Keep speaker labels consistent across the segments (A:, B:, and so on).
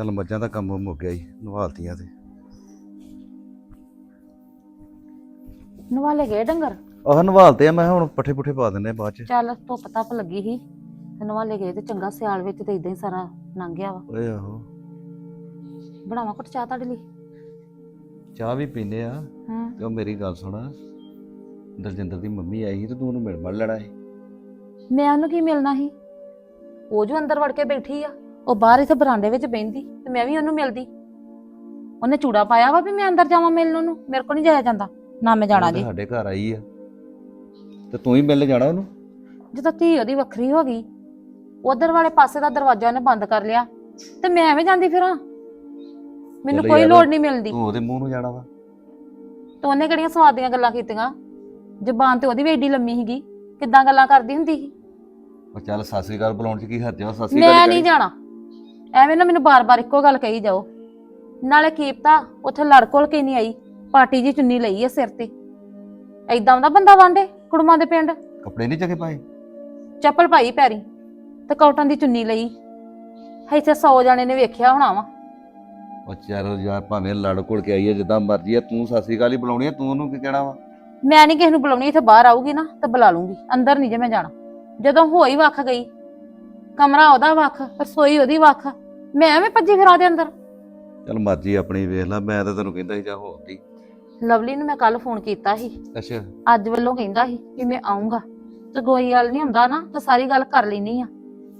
A: ਚੱਲ ਮੱਝਾਂ ਦਾ ਕੰਮ ਮੁੱਕ ਗਿਆ ਜੀ ਨਵਾਲਤੀਆਂ ਤੇ।
B: ਨਵਾਲੇ ਗਏ ਡੰਗਰ?
A: ਆਹ ਨਵਾਲਤੇ ਆ ਮੈਂ ਕਿਹਾ ਹੁਣ ਪੱਠੇ ਪੁੱਠੇ ਪਾ ਦਿੰਨੇ ਆ ਬਾਅਦ ਚ।
B: ਚੱਲ ਧੁੱਪ ਧੱਪ ਲੱਗੀ ਸੀ ਤੇ ਨਵਾਲੇ ਗਏ ਤੇ ਚੰਗਾ ਸਿਆਲ ਵਿੱਚ ਤੇ ਇਦਾਂ ਹੀ ਸਾਰਾ ਲੰਘ ਗਿਆ ਵਾ।
A: ਓਏ ਆਹੋ।
B: ਬਣਾਵਾਂ ਘੁੱਟ ਚਾਹ ਤੁਹਾਡੇ ਲਈ?
A: ਚਾਹ ਵੀ ਪੀਨੇ ਆ।
B: ਹਾਂ।
A: ਤੇ ਉਹ ਮੇਰੀ ਗੱਲ ਸੁਣ ਦਲਜਿੰਦਰ ਦੀ ਮੰਮੀ ਆਈ ਸੀ ਤੇ ਤੂੰ ਉਹਨੂੰ ਮਿਲ ਮੜ ਲੈਣਾ ਸੀ।
B: ਮੈਂ ਉਹਨੂੰ ਕੀ ਮਿਲਣਾ ਸੀ? ਉਹ ਜੋ ਅੰਦਰ ਵੜ ਕੇ ਬੈਠੀ ਆ। ਉਹ ਬਾਹਰ ਇੱਥੇ ਬਰਾਂਡੇ ਵਿੱਚ ਬੈੰਦੀ ਤੇ ਮੈਂ ਵੀ ਉਹਨੂੰ ਮਿਲਦੀ। ਉਹਨੇ ਚੂੜਾ ਪਾਇਆ ਵਾ ਵੀ ਮੈਂ ਅੰਦਰ ਜਾਵਾਂ ਮਿਲਣ ਉਹਨੂੰ ਮੇਰੇ ਕੋਲ ਨਹੀਂ ਜਾਇਆ ਜਾਂਦਾ। ਨਾ ਮੈਂ ਜਾਣਾ ਜੀ।
A: ਸਾਡੇ ਘਰ ਆਈ ਆ। ਤੇ ਤੂੰ ਹੀ ਮਿਲ ਜਾਣਾ ਉਹਨੂੰ?
B: ਜਦੋਂ ਧੀ ਉਹਦੀ ਵੱਖਰੀ ਹੋ ਗਈ ਉਧਰ ਵਾਲੇ ਪਾਸੇ ਦਾ ਦਰਵਾਜ਼ਾ ਉਹਨੇ ਬੰਦ ਕਰ ਲਿਆ ਤੇ ਮੈਂ ਐਵੇਂ ਜਾਂਦੀ ਫਿਰਾਂ। ਮੈਨੂੰ
A: ਚੱਲ
B: ਕੋਈ
A: ਯਾਰ,
B: ਲੋੜ ਨਹੀਂ ਮਿਲਦੀ।
A: ਤੂੰ ਉਹਦੇ ਮੂੰਹ ਨੂੰ ਜਾਣਾ ਵਾ।
B: ਤੇ ਉਹਨੇ ਕਿਹੜੀਆਂ ਸਵਾਦ ਦੀਆਂ ਗੱਲਾਂ ਕੀਤੀਆਂ? ਜ਼ਬਾਨ ਤੇ ਉਹਦੀ ਵੀ ਏਡੀ ਲੰਮੀ ਸੀਗੀ ਕਿੱਦਾਂ ਗੱਲਾਂ ਕਰਦੀ ਹੁੰਦੀ ਸੀ?
A: ਉਹ ਚੱਲ ਸਤਿ ਸ੍ਰੀ ਅਕਾਲ ਬੁਲਾਉਣ ਚ ਕੀ ਹਰਜ ਵਾ ਸਤਿ ਸ੍ਰੀ
B: ਮੈਂ ਨਹੀਂ ਜਾਣਾ। ਐਵੇਂ ਨਾ ਮੈਨੂੰ ਬਾਰ-ਬਾਰ ਇੱਕੋ ਗੱਲ ਕਹੀ ਜਾਓ। ਨਾਲੇ ਕੀਪਤਾ ਉੱਥੇ ਲੜ ਕੋਲ ਕੇ ਨਹੀਂ ਆਈ ਪਾਰਟੀ ਜੀ ਚੁੰਨੀ ਲਈ ਐ ਸਿਰ ਤੇ। ਐਦਾਂ ਦਾ ਬੰਦਾ ਵਾਂਡੇ ਕੁੜਮਾਂ ਦੇ ਪਿੰਡ?
A: ਕੱਪੜੇ ਨਹੀਂ ਚੱਕੇ ਪਾਏ?
B: ਚੱਪਲ ਪਾਈ ਪੈਰੀ ਤੇ ਕਾਟਨ ਦੀ ਚੁੰਨੀ ਲਈ। ਇੱਥੇ 100 ਜਾਣੇ ਨੇ ਵੇਖਿਆ ਹੋਣਾ ਵਾ।
A: ਉਹ ਚੱਲ ਯਾਰ ਭਾਵੇਂ ਲੜ ਘੁਲ ਕੇ ਆਈ ਹੈ ਜਿੱਦਾਂ ਮਰਜ਼ੀ ਆ ਤੂੰ ਸਤਿ ਸ੍ਰੀ ਅਕਾਲ ਹੀ ਬੁਲਾਉਣੀ ਆ ਤੂੰ ਉਹਨੂੰ ਕੀ ਕਹਿਣਾ ਵਾ?
B: ਮੈਂ ਨਹੀਂ ਕਿਸੇ ਨੂੰ ਬੁਲਾਉਣੀ ਇੱਥੇ ਬਾਹਰ ਆਊਗੀ ਨਾ ਤੇ ਬੁਲਾ ਲੂੰਗੀ ਅੰਦਰ ਨਹੀਂ ਜੇ ਮੈਂ ਜਾਣਾ। ਜਦੋਂ ਹੋਈ ਵੱਖ ਗਈ ਕਮਰਾ ਉਹਦਾ ਵੱਖ ਰਸੋਈ ਉਹਦੀ ਵੱਖ। ਮੈਂ ਐਵੇਂ ਭੱਜੀ ਫਿਰਾਂ ਦੇ ਅੰਦਰ।
A: ਚੱਲ ਮਰਜ਼ੀ ਆਪਣੀ ਵੇਖ ਲੈ ਮੈਂ ਤਾਂ ਤੈਨੂੰ ਕਹਿੰਦਾ ਸੀ ਜਾ ਹੋਤੀ
B: ਲਵਲੀ ਨੂੰ ਮੈਂ ਕੱਲ ਫੋਨ ਕੀਤਾ ਸੀ।
A: ਅੱਛਾ।
B: ਅੱਜ ਵੱਲੋਂ ਕਹਿੰਦਾ ਸੀ ਕਿ ਮੈਂ ਆਉਂਗਾ ਤੇ ਕੋਈ ਗੱਲ ਨਹੀਂ ਹੁੰਦਾ ਨਾ ਤਾਂ ਸਾਰੀ ਗੱਲ ਕਰ ਲੈਣੀ ਆ।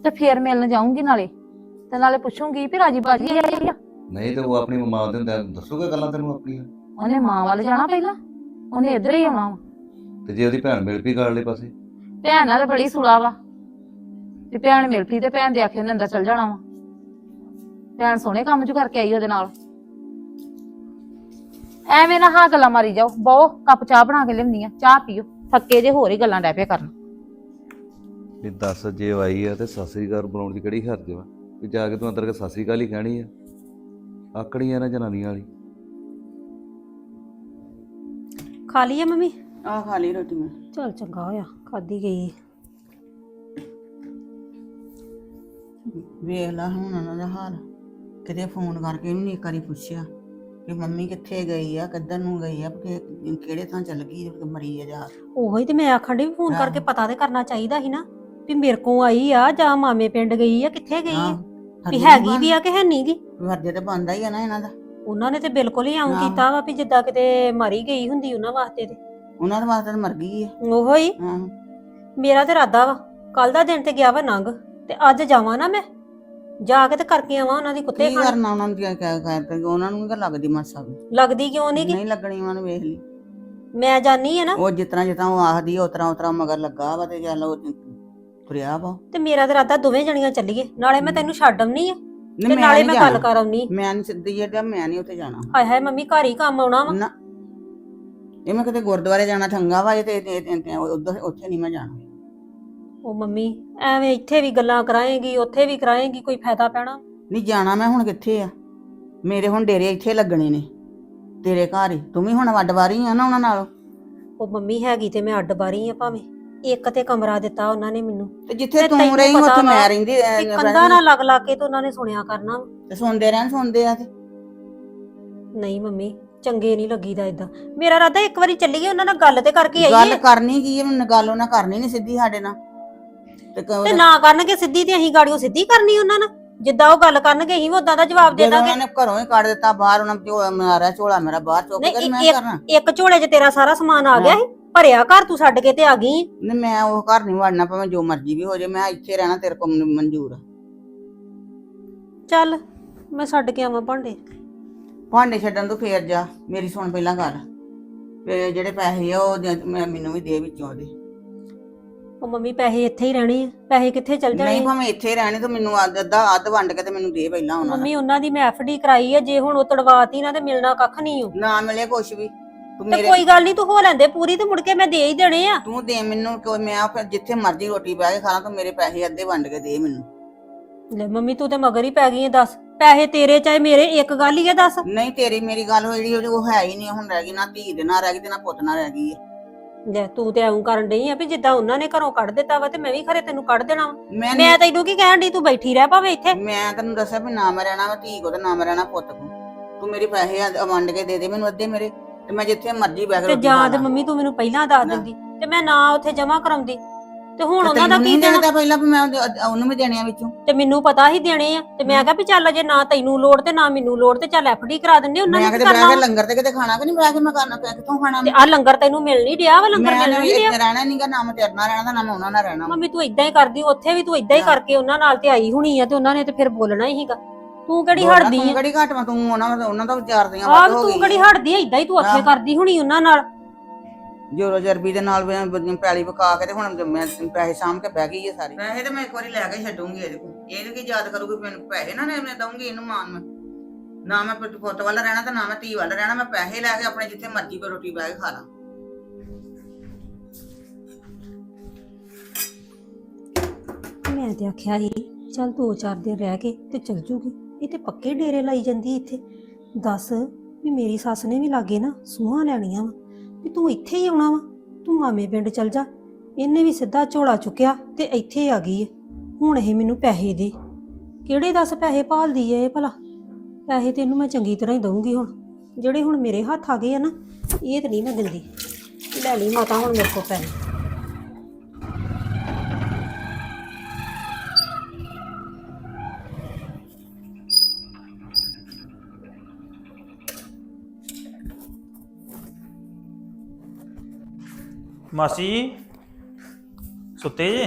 B: ਤੇ ਫੇਰ ਮਿਲਣ ਜਾਊਂਗੀ ਨਾਲੇ। ਤੇ ਨਾਲੇ ਪੁੱਛੂੰਗੀ ਵੀ ਰਾਜੀ ਬਾਜੀ ਆਈ ਆ।
A: ਨਹੀਂ ਤੇ ਉਹ ਆਪਣੀ ਮਾਂ ਦੇ ਹੁੰਦਿਆਂ ਦੱਸੂਗਾ ਗੱਲਾਂ ਤੈਨੂੰ ਆਪਣੀਆਂ?
B: ਉਹਨੇ ਮਾਂ ਵੱਲ ਜਾਣਾ ਪਹਿਲਾਂ? ਉਹਨੇ ਇੱਧਰ ਹੀ ਆਉਣਾ ਵਾ।
A: ਤੇ ਜੇ ਉਹਦੀ ਭੈਣ ਮਿਲ ਪਈ ਗੱਲ ਵਾਲੇ ਪਾਸੇ?
B: ਭੈਣ ਨਾਲ ਬੜੀ ਸੁਲਾ ਵਾ। ਤੇ ਭੈਣ ਮਿਲ ਪਈ ਤੇ ਭੈਣ ਦੇ ਆਖੇ ਉਹਨੇ ਅੰਦਰ ਚਲ ਜਾਣਾ ਵਾ। ਭੈਣ ਸੋਹਣੇ ਕੰਮ ਚ ਕਰਕੇ ਆਈ ਉਹਦੇ ਨਾਲ। ਐਵੇਂ ਨਾ ਹਾਂ ਗੱਲਾਂ ਮਾਰੀ ਜਾਓ। ਬਹੁ ਕੱਪ ਚਾਹ ਬਣਾ ਕੇ ਲਿਆਉਂਦੀ ਆ ਚਾਹ ਪੀਓ। ਥੱਕੇ ਜੇ ਹੋਰ ਹੀ ਗੱਲਾਂ ਡੈ ਪਿਆ ਕਰਨ।
A: ਵੀ ਦੱਸ ਜੇ ਉਹ ਆਈ ਆ ਤੇ ਸ੍ਰੀ ਅਕਾਲ ਬੁਲਾਉਣ ਦੀ ਕਿਹੜੀ ਹਰਜ ਵਾ? ਵੀ ਜਾ ਕੇ ਤੂੰ ਅੰਦਰ ਕੇ ਸ੍ਰੀ ਅਕਾਲ ਹੀ ਕਹਿਣੀ ਆ। ਆਕੜੀ ਆ ਨਾ ਜਨਾਨੀਆਂ ਵਾਲੀ।
C: ਖਾ ਲਈ ਆ ਮੰਮੀ?
D: ਆਹ ਖਾ ਲਈ ਰੋਟੀ ਮੈਂ।
C: ਚਲ ਚੰਗਾ ਹੋਇਆ ਖਾਦੀ ਗਈ।
D: ਵੇਖ ਲਾ ਹੁਣ ਉਹਨਾਂ ਦਾ ਹਾਲ। ਕਿਤੇ ਫੋਨ ਕਰਕੇ ਇਹਨੂੰ ਨਹੀਂ ਇੱਕ ਵਾਰੀ ਪੁੱਛਿਆ ਕਿ ਮੰਮੀ ਕਿੱਥੇ ਗਈ ਆ ਕਿੱਧਰ ਨੂੰ ਗਈ ਆ ਕਿ ਕਿਹੜੇ ਥਾਂ ਚੱਲ ਗਈ ਤੇ ਮਰੀ ਆ ਜਾ।
C: ਉਹੋ ਹੀ ਤੇ ਮੈਂ ਆਖਣ ਡਈ ਵੀ ਫੋਨ
D: ਆਹੋ।
C: ਕਰਕੇ ਪਤਾ ਤੇ ਕਰਨਾ ਚਾਹੀਦਾ ਸੀ ਨਾ ਵੀ ਮੇਰੇ ਕੋ ਆਈ ਆ ਜਾਂ ਮਾਮੇ ਪਿੰਡ ਗਈ ਆ ਕਿੱਥੇ ਗਈ ਆ? ਵੀ ਹੈਗੀ ਵੀ ਆ ਕਿ ਹੈ ਨੀ ਗੀ
D: ਵਰਜੇ ਤੇ ਬੰਦਾ ਹੀ ਆ ਨਾ ਇਹਨਾਂ ਦਾ।
C: ਉਹਨਾਂ ਨੇ ਤੇ ਬਿਲਕੁਲ ਹੀ ਆਉਂ
D: ਆਹੋ।
C: ਕੀਤਾ ਵਾ ਵੀ ਜਿੱਦਾਂ ਕਿਤੇ ਮਰੀ ਗਈ ਹੁੰਦੀ ਉਹਨਾਂ ਵਾਸਤੇ ਤੇ।
D: ਉਹਨਾਂ ਦੇ ਵਾਸਤੇ ਤਾਂ ਮਰ ਗਈ ਆ।
C: ਉਹੋ। ਹੀ।
D: ਹਾਂ
C: ਮੇਰਾ ਤੇ ਇਰਾਦਾ ਵਾ ਕੱਲ ਦਾ ਦਿਨ ਤੇ ਗਿਆ ਵਾ ਨੰਗ। ਤੇ ਅੱਜ ਜਾਵਾਂ ਨਾ ਮੈਂ। ਜਾ ਕੇ ਤੇ ਕਰਕੇ ਆਵਾਂ ਉਹਨਾਂ ਦੀ ਕੁੱਤੇ
D: ਕੀ
C: ਖਾਣ।
D: ਕਰਨਾ ਉਹਨਾਂ ਨੂੰ ਕੀ ਕਹਿ ਤੇ ਉਹਨਾਂ ਨੂੰ ਨਹੀਂ ਲੱਗਦੀ ਮਾਸਾ ਵੀ?
C: ਲੱਗਦੀ ਕਿਉਂ ਨਹੀਂ ਗੀ
D: ਨਹੀਂ ਲੱਗਣੀ ਉਹਨਾਂ ਨੂੰ ਵੇਖ ਲਈ।
C: ਮੈਂ ਜਾਨੀ ਆ ਨਾ।
D: ਉਹ ਜਿਸ ਤਰ੍ਹਾਂ ਉਹ ਆਖਦੀ ਆ, ਉਸ ਤਰ੍ਹਾਂ ਉਸ ਤਰ੍ਹਾਂ ਮਗਰ ਲੱਗਾ ਵਾ ਤੇ ਚੱਲ ਉਹ ਤੁਰਿਆ ਵਾ।
C: ਤੇ ਮੇਰਾ ਤੇ ਇਰਾਦਾ ਦੋਵੇਂ ਜਣੀਆਂ ਚੱਲੀਏ। ਨਾਲੇ ਮੈਂ ਤੈਨੂੰ ਛੱਡ ਆਉਣੀ ਆ।
D: ਨਹੀਂ
C: ਤੇ ਨਾਲੇ
D: ਨੀ
C: ਮੈਂ ਗੱਲ
D: ਜਾਣਾ।
C: ਕਰ ਆਉਣੀ।
D: ਮੈਂ ਨਹੀਂ ਸਿੱਧੀ ਜਿਹੜਾ ਮੈਂ ਨਹੀਂ ਉੱਥੇ ਜਾਣਾ।
C: ਹਾਏ ਹਾਏ ਮੰਮੀ ਘਰ ਹੀ ਕੰਮ ਆਉਣਾ ਵਾ।
D: ਨਾ। ਇਹ ਮੈਂ ਕਿਤੇ ਗੁਰਦੁਆਰੇ ਜਾਣਾ ਠੰਗਾ ਵਾ ਇਹ ਤੇ ਤੇ- ਤੇ- ਤੇ ਉੱਧਰ ਉੱਥੇ ਨਹੀਂ ਮੈਂ ਜਾਣਾ।
C: ਉਹ ਮੰਮੀ ਐਵੇਂ ਇੱਥੇ ਵੀ ਗੱਲਾਂ ਕਰਾਏਗੀ ਉੱਥੇ ਵੀ ਕਰਾਏਗੀ ਕੋਈ ਫਾਇਦਾ ਪੈਣਾ?
D: ਨਹੀਂ ਜਾਣਾ ਮੈਂ ਹੁਣ ਕਿੱਥੇ ਆ? ਮੇਰੇ ਹੁਣ ਡੇਰੇ ਇੱਥੇ ਲੱਗਣੇ ਨੇ। ਤੇਰੇ ਘਰ ਹੀ। ਤੂੰ ਵੀ ਹੁਣ ਵੱਡ ਵਾਰੀ ਆ ਨਾ ਉਹਨਾਂ ਨਾਲ।
C: ਉਹ ਮੰਮੀ ਹੈਗੀ ਤੇ ਮੈਂ ਅੱਡ ਬਾਰੀ ਆ ਭਾਵੇਂ। ਇੱਕ ਤੇ ਕਮਰਾ ਦਿੱਤਾ ਉਹਨਾਂ ਨੇ ਮੈਨੂੰ।
D: ਤੇ ਜਿੱਥੇ
C: ਤੇ
D: ਰਹੀ ਉੱਥੇ ਮੈਂ ਰਹਿੰਦੀ
C: ਕੰਧਾਂ
D: ਰਹਿੰਦੀ।
C: ਨਾਲ ਲੱਗ ਲੱਗ ਕੇ ਤੇ ਉਹਨਾਂ ਨੇ ਸੁਣਿਆ ਕਰਨਾ।
D: ਤੇ ਸੁਣਦੇ ਰਹਿਣ ਸੁਣਦੇ ਆ ਤੇ।
C: ਨਹੀਂ ਮੰਮੀ ਚੰਗੇ ਨਹੀਂ ਲੱਗੀਦਾ ਇਦਾਂ ਮੇਰਾ ਰਾਦਾ ਇੱਕ ਵਾਰੀ ਚੱਲੀਏ ਉਹਨਾਂ ਨਾਲ ਗੱਲ ਤੇ ਕਰਕੇ
D: ਗੱਲ
C: ਆਈਏ।
D: ਕਰਨੀ ਕੀ ਹੈ ਮੈਨੂੰ ਗੱਲ ਉਹਨਾਂ ਕਰਨੀ ਨਹੀਂ ਸਿੱਧੀ ਸਾਡੇ ਨਾਲ। ਤੇ ਕ-
C: ਤੇ ਨਾ ਕਰਨਗੇ ਸਿੱਧੀ ਤੇ ਅਸੀਂ ਗਾੜੀਆਂ ਸਿੱਧੀ ਕਰਨੀ ਉਹਨਾਂ ਨਾਲ। ਜਿੱਦਾਂ ਉਹ ਗੱਲ ਕਰਨਗੇ ਅਸੀਂ ਵੀ ਉਦਾਂ ਦਾ ਜਵਾਬ ਦੇ
D: ਜਦੋਂ
C: ਦਾਂਗੇ।
D: ਉਹਨਾਂ ਘਰੋਂ ਹੀ ਕੱਢ ਦਿੱਤਾ ਬਾਹਰ ਉਹਨਾਂ ਝੋਲਾ ਮਾਰਿਆ ਝੋਲਾ ਮੇਰਾ ਬਾਹਰ ਚੁੱਕ
C: ਨਹੀਂ,
D: ਕੇ ਮੈਂ ਕਰਨਾ।
C: ਇੱਕ ਝੋਲੇ 'ਚ ਤੇਰਾ ਸਾਰਾ ਸਮਾਨ ਆ ਗਿਆ ਸੀ ਭਰਿਆ ਘਰ ਤੂੰ ਛੱਡ ਕੇ ਤੇ ਆ ਗਈ
D: ਨਹੀਂ ਮੈਂ ਉਹ ਘਰ ਨਹੀਂ ਵੜਨਾ ਭਾਵੇਂ ਜੋ ਮਰਜ਼ੀ ਵੀ ਹੋ ਜਾਏ ਮੈਂ ਇੱਥੇ ਰਹਿਣਾ ਤੇਰੇ ਕੋਲ ਮੈਨੂੰ ਮਨਜ਼ੂਰ ਆ।
C: ਚੱਲ ਮੈਂ ਛੱਡ ਕੇ ਆਵਾਂ ਭਾਂਡੇ।
D: ਭਾਂਡੇ ਛੱਡਣ ਤੋਂ ਫੇਰ ਜਾ ਮੇਰੀ ਸੁਣ ਪਹਿਲਾਂ ਗੱਲ। ਤੇ ਜਿਹੜੇ ਪੈਸੇ ਆ ਉਹ ਮੈਂ- ਮੈਨੂੰ ਵੀ ਦੇ ਵਿੱਚੋਂ ਉਹਦੇ
C: ਉਹ ਮੰਮੀ ਪੈਸੇ ਇੱਥੇ ਹੀ ਰਹਿਣੇ ਆ ਪੈਸੇ ਕਿੱਥੇ ਚਲ ਜਾਣੇ
D: ਨਹੀਂ
C: ਆ?
D: ਭਾਵੇਂ ਇੱਥੇ ਰਹਿਣੇ ਤਾਂ ਮੈਨੂੰ ਅੱਧ ਅੱਧਾ ਅੱਧ ਵੰਡ ਕੇ ਤੇ ਮੈਨੂੰ ਦੇ ਪਹਿਲਾਂ ਉਹਨਾਂ ਦਾ।
C: ਮੰਮੀ ਉਹਨਾਂ ਦੀ ਮੈਂ ਐਫਡੀ ਕਰਾਈ ਹੈ ਜੇ ਹੁਣ ਉਹ ਤੜਵਾਤੀ ਨਾ ਤੇ ਮਿਲਣਾ ਕੱਖ ਨਹੀਂ ਹੋ
D: ਨਾ ਮਿਲੇ ਕੁਛ ਵੀ। ਤੂੰ
C: ਤੇ
D: ਮੇਰੇ
C: ਕੋਈ ਗੱਲ ਨਹੀਂ ਤੂੰ ਹੋ ਲੈਂਦੇ ਪੂਰੀ ਤੇ ਮੁੜ ਕੇ ਮੈਂ ਦੇ ਹੀ ਦੇਣੇ ਆ।
D: ਤੂੰ ਦੇ ਮੈਨੂੰ ਕੋਈ ਮੈਂ ਫਿਰ ਜਿੱਥੇ ਮਰਜ਼ੀ ਰੋਟੀ ਬਹਿ ਕੇ ਖਾਣਾ ਤੂੰ ਮੇਰੇ ਪੈਸੇ ਅੱਧੇ ਵੰਡ ਕੇ ਦੇ ਮੈਨੂੰ।
C: ਲੈ ਮੰਮੀ ਤੂੰ ਤੇ ਮਗਰ ਹੀ ਪੈ ਗਈ ਹੈ ਦੱਸ। ਪੈਸੇ ਤੇਰੇ ਚਾਹੇ ਮੇਰੇ ਇੱਕ ਗੱਲ ਹੀ ਹੈ ਦੱਸ।
D: ਨਹੀਂ ਤੇਰੀ ਮੇਰੀ ਗੱਲ ਹੋਈ ਜਿਹੜੀ ਉਹ ਹੈ ਹੀ ਨਹੀਂ ਹੁਣ ਰਹਿ ਗਈ ਨਾ ਧੀ ਦੇ ਨਾਲ ਰਹਿ ਗਈ ਤੇ ਨਾ ਪੁੱਤ ਨਾਲ ਰਹਿ ਗਈ ਹੈ
C: ਲੈ ਤੂੰ ਤੇ ਐਉਂ ਕਰਨ ਡਈ ਆ ਵੀ ਜਿੱਦਾਂ ਉਹਨਾਂ ਨੇ ਘਰੋਂ ਕੱਢ ਦਿੱਤਾ ਵਾ ਤੇ ਮੈਂ ਵੀ ਖਰੇ ਤੈਨੂੰ ਕੱਢ ਦੇਣਾ ਵਾ।
D: ਮੈਂ
C: ਮੈਂ ਤੈਨੂੰ ਕੀ ਕਹਿਣ ਡਈ ਤੂੰ ਬੈਠੀ ਰਹਿ ਭਾਵੇਂ ਇੱਥੇ
D: ਮੈਂ ਤੈਨੂੰ ਦੱਸਿਆ ਵੀ ਨਾ ਮੈਂ ਰਹਿਣਾ ਵਾ ਧੀ ਕੋ ਤੇ ਨਾ ਮੈਂ ਰਹਿਣਾ ਪੁੱਤ ਕੋ ਤੂੰ ਮੇਰੇ ਪੈਸੇ ਆ- ਵੰਡ ਕੇ ਦੇ ਦੇ ਮੈਨੂੰ ਅੱਧੇ ਮੇਰੇ ਤੇ ਮੈਂ ਜਿੱਥੇ ਮਰਜ਼ੀ ਬੈਠ
C: ਤੇ ਜਾਂ ਤੇ। ਮੰਮੀ ਤੂੰ ਮੈਨੂੰ ਪਹਿਲਾਂ ਦੱਸ। ਦਿੰਦੀ ਤੇ ਮੈਂ ਨਾ ਉੱਥੇ ਜਮਾ ਕਰਾਉਂਦੀ ਤੇ ਹੁਣ ਉਹਨਾਂ ਦਾ ਕੀ ਦੇਣਾ?
D: ਦੇਣਾ ਪਹਿਲਾਂ ਵੀ ਮੈਂ ਉਹਦੇ- ਉਹਨੂੰ ਵੀ ਦੇਣੇ ਆ ਵਿੱਚੋਂ।
C: ਤੇ ਮੈਨੂੰ ਪਤਾ ਹੀ ਦੇਣੇ ਆ ਤੇ ਮੈਂ ਕਿਹਾ ਵੀ ਚੱਲ ਜੇ ਨਾ ਤੈਨੂੰ ਲੋੜ ਤੇ ਨਾ ਮੈਨੂੰ ਲੋੜ ਤੇ ਚੱਲ ਐਫਡੀ ਕਰਾ ਦਿੰਦੇ ਉਹਨਾਂ
D: ਮੈਂ
C: ਨੇ
D: ਕਿਤੇ
C: ਕੀ
D: ਬਹਿ
C: ਕਰਨਾ
D: ਕੇ ਲੰਗਰ ਤੇ ਕਿਤੇ ਖਾਣਾ ਕਿ ਨਹੀਂ? ਬਹਿ ਕੇ ਮੈਂ ਕਰਨਾ ਪਿਆ ਕਿੱਥੋਂ ਖਾਣਾ
C: ਤੇ ਆ ਲੰਗਰ ਤੈਨੂੰ ਮਿਲ ਨਹੀਂ ਡਿਆ ਵਾ ਲੰਗਰ
D: ਮੈਂ
C: ਮਿਲ ਨਹੀਂ ਡਿਆ
D: ਇੱਥੇ ਰਹਿਣਾ ਨਹੀਂਗਾ ਨਾ ਮੈਂ ਤੇਰੇ ਨਾਲ ਰਹਿਣਾ ਤੇ ਨਾ ਮੈਂ ਉਹਨਾਂ ਨਾਲ ਰਹਿਣਾ
C: ਮੰਮੀ ਤੂੰ ਇਦਾਂ ਹੀ ਕਰਦੀ ਉੱਥੇ ਵੀ ਤੂੰ ਇਦਾਂ ਹੀ। ਕਰਕੇ ਉਹਨਾਂ ਨਾਲ ਤੇ ਆਈ ਹੋਣੀ ਆ ਤੇ ਉਹਨਾਂ ਨੇ ਤੇ ਫਿਰ ਬੋਲਣਾ ਹੀ ਸੀਗਾ। ਤੂੰ ਕਿਹੜੀ
D: ਬੋਲਣਾ,
C: ਹਟਦੀ
D: ਤੂੰ
C: ਆ?
D: ਕਿਹੜੀ ਘੱਟ ਤੂੰ ਉਹਨਾਂ ਉਹਨਾਂ ਤੋਂ ਵਿਚਾਰਦੀਆਂ
C: ਆਹ
D: ਵੱਧ ਹੋ
C: ਤੂੰ
D: ਗਈ
C: ਕਿਹੜੀ ਹਟਦੀ ਆ? ਇਦਾਂ ਹੀ ਤੂੰ ਉੱਥੇ। ਕਰਦੀ ਹੋਣੀ ਉਹਨਾਂ ਨਾਲ।
D: ਜੋਰੋ ਜਰਬੀ ਦੇ ਨਾਲ ਮੈਂ ਬ- ਪੈਲੀ ਪਕਾ ਕੇ ਤੇ ਹੁਣ ਮੈਂ ਪੈਸੇ ਸਾਂਭ ਕੇ ਬਹਿ ਗਈ ਹੈ ਸਾਰੀ। ਪੈਸੇ ਤੇ ਮੈਂ ਇੱਕ ਵਾਰੀ ਲੈ ਕੇ ਛੱਡੂੰਗੀ ਇਹਦੇ ਕੋਲ। ਇਹਨੂੰ ਕੀ ਯਾਦ ਕਰੂਗੀ ਵੀ ਮੈਨੂੰ ਪੈਸੇ ਨਾ ਮੈਂ ਦਊਂਗੀ ਇਹਨੂੰ ਮਾਨ ਮੈਂ। ਨਾ ਮੈਂ ਪੁੱਤ ਪੁੱਤ ਵੱਲ ਰਹਿਣਾ ਤੇ ਨਾ ਮੈਂ ਧੀ ਵੱਲ ਰਹਿਣਾ ਮੈਂ ਪੈਸੇ ਲੈ ਕੇ ਆਪਣੇ ਜਿੱਥੇ ਮਰਜ਼ੀ ਪੇ ਰੋਟੀ ਬਹਿ ਕੇ ਖਾ ਲਾਂ।
C: ਮੈਂ ਤੇ ਆਖਿਆ ਸੀ ਚੱਲ ਦੋ ਚਾਰ ਦਿਨ ਰਹਿ ਕੇ ਤੇ ਚਲ ਜੂਗੀ। ਇਹ ਤੇ ਪੱਕੇ ਡੇਰੇ ਲਾਈ ਜਾਂਦੀ ਇੱਥੇ। ਦੱਸ ਵੀ ਮੇਰੀ ਸੱਸ ਨੇ ਵੀ ਲਾਗੇ ਨਾ ਸੂਹਾਂ ਲੈਣੀਆਂ ਵਾ। ਵੀ ਤੂੰ ਇੱਥੇ ਹੀ ਆਉਣਾ ਵਾ। ਤੂੰ ਮਾਮੇ ਪਿੰਡ ਚਲ ਜਾ। ਇਹਨੇ ਵੀ ਸਿੱਧਾ ਝੋਲਾ ਚੁੱਕਿਆ ਤੇ ਇੱਥੇ ਆ ਗਈ ਏ। ਹੁਣ ਇਹ ਮੈਨੂੰ ਪੈਸੇ ਦੇ। ਕਿਹੜੇ ਦੱਸ ਪੈਸੇ ਭਾਲਦੀ ਏ ਇਹ ਭਲਾ? ਪੈਸੇ ਤੇ ਇਹਨੂੰ ਮੈਂ ਚੰਗੀ ਤਰ੍ਹਾਂ ਹੀ ਦਊਂਗੀ ਹੁਣ। ਜਿਹੜੇ ਹੁਣ ਮੇਰੇ ਹੱਥ ਆ ਗਏ ਆ ਨਾ, ਇਹ ਤੇ ਨਹੀਂ ਮੈਂ ਦਿੰਦੀ। ਲੈ ਲਈ ਮਾਤਾ ਹੁਣ ਮੇਰੇ ਕੋਲ ਪੈਸੇ।
E: ਮਾਸੀ ਸੁੱਤੇ ਜੇ?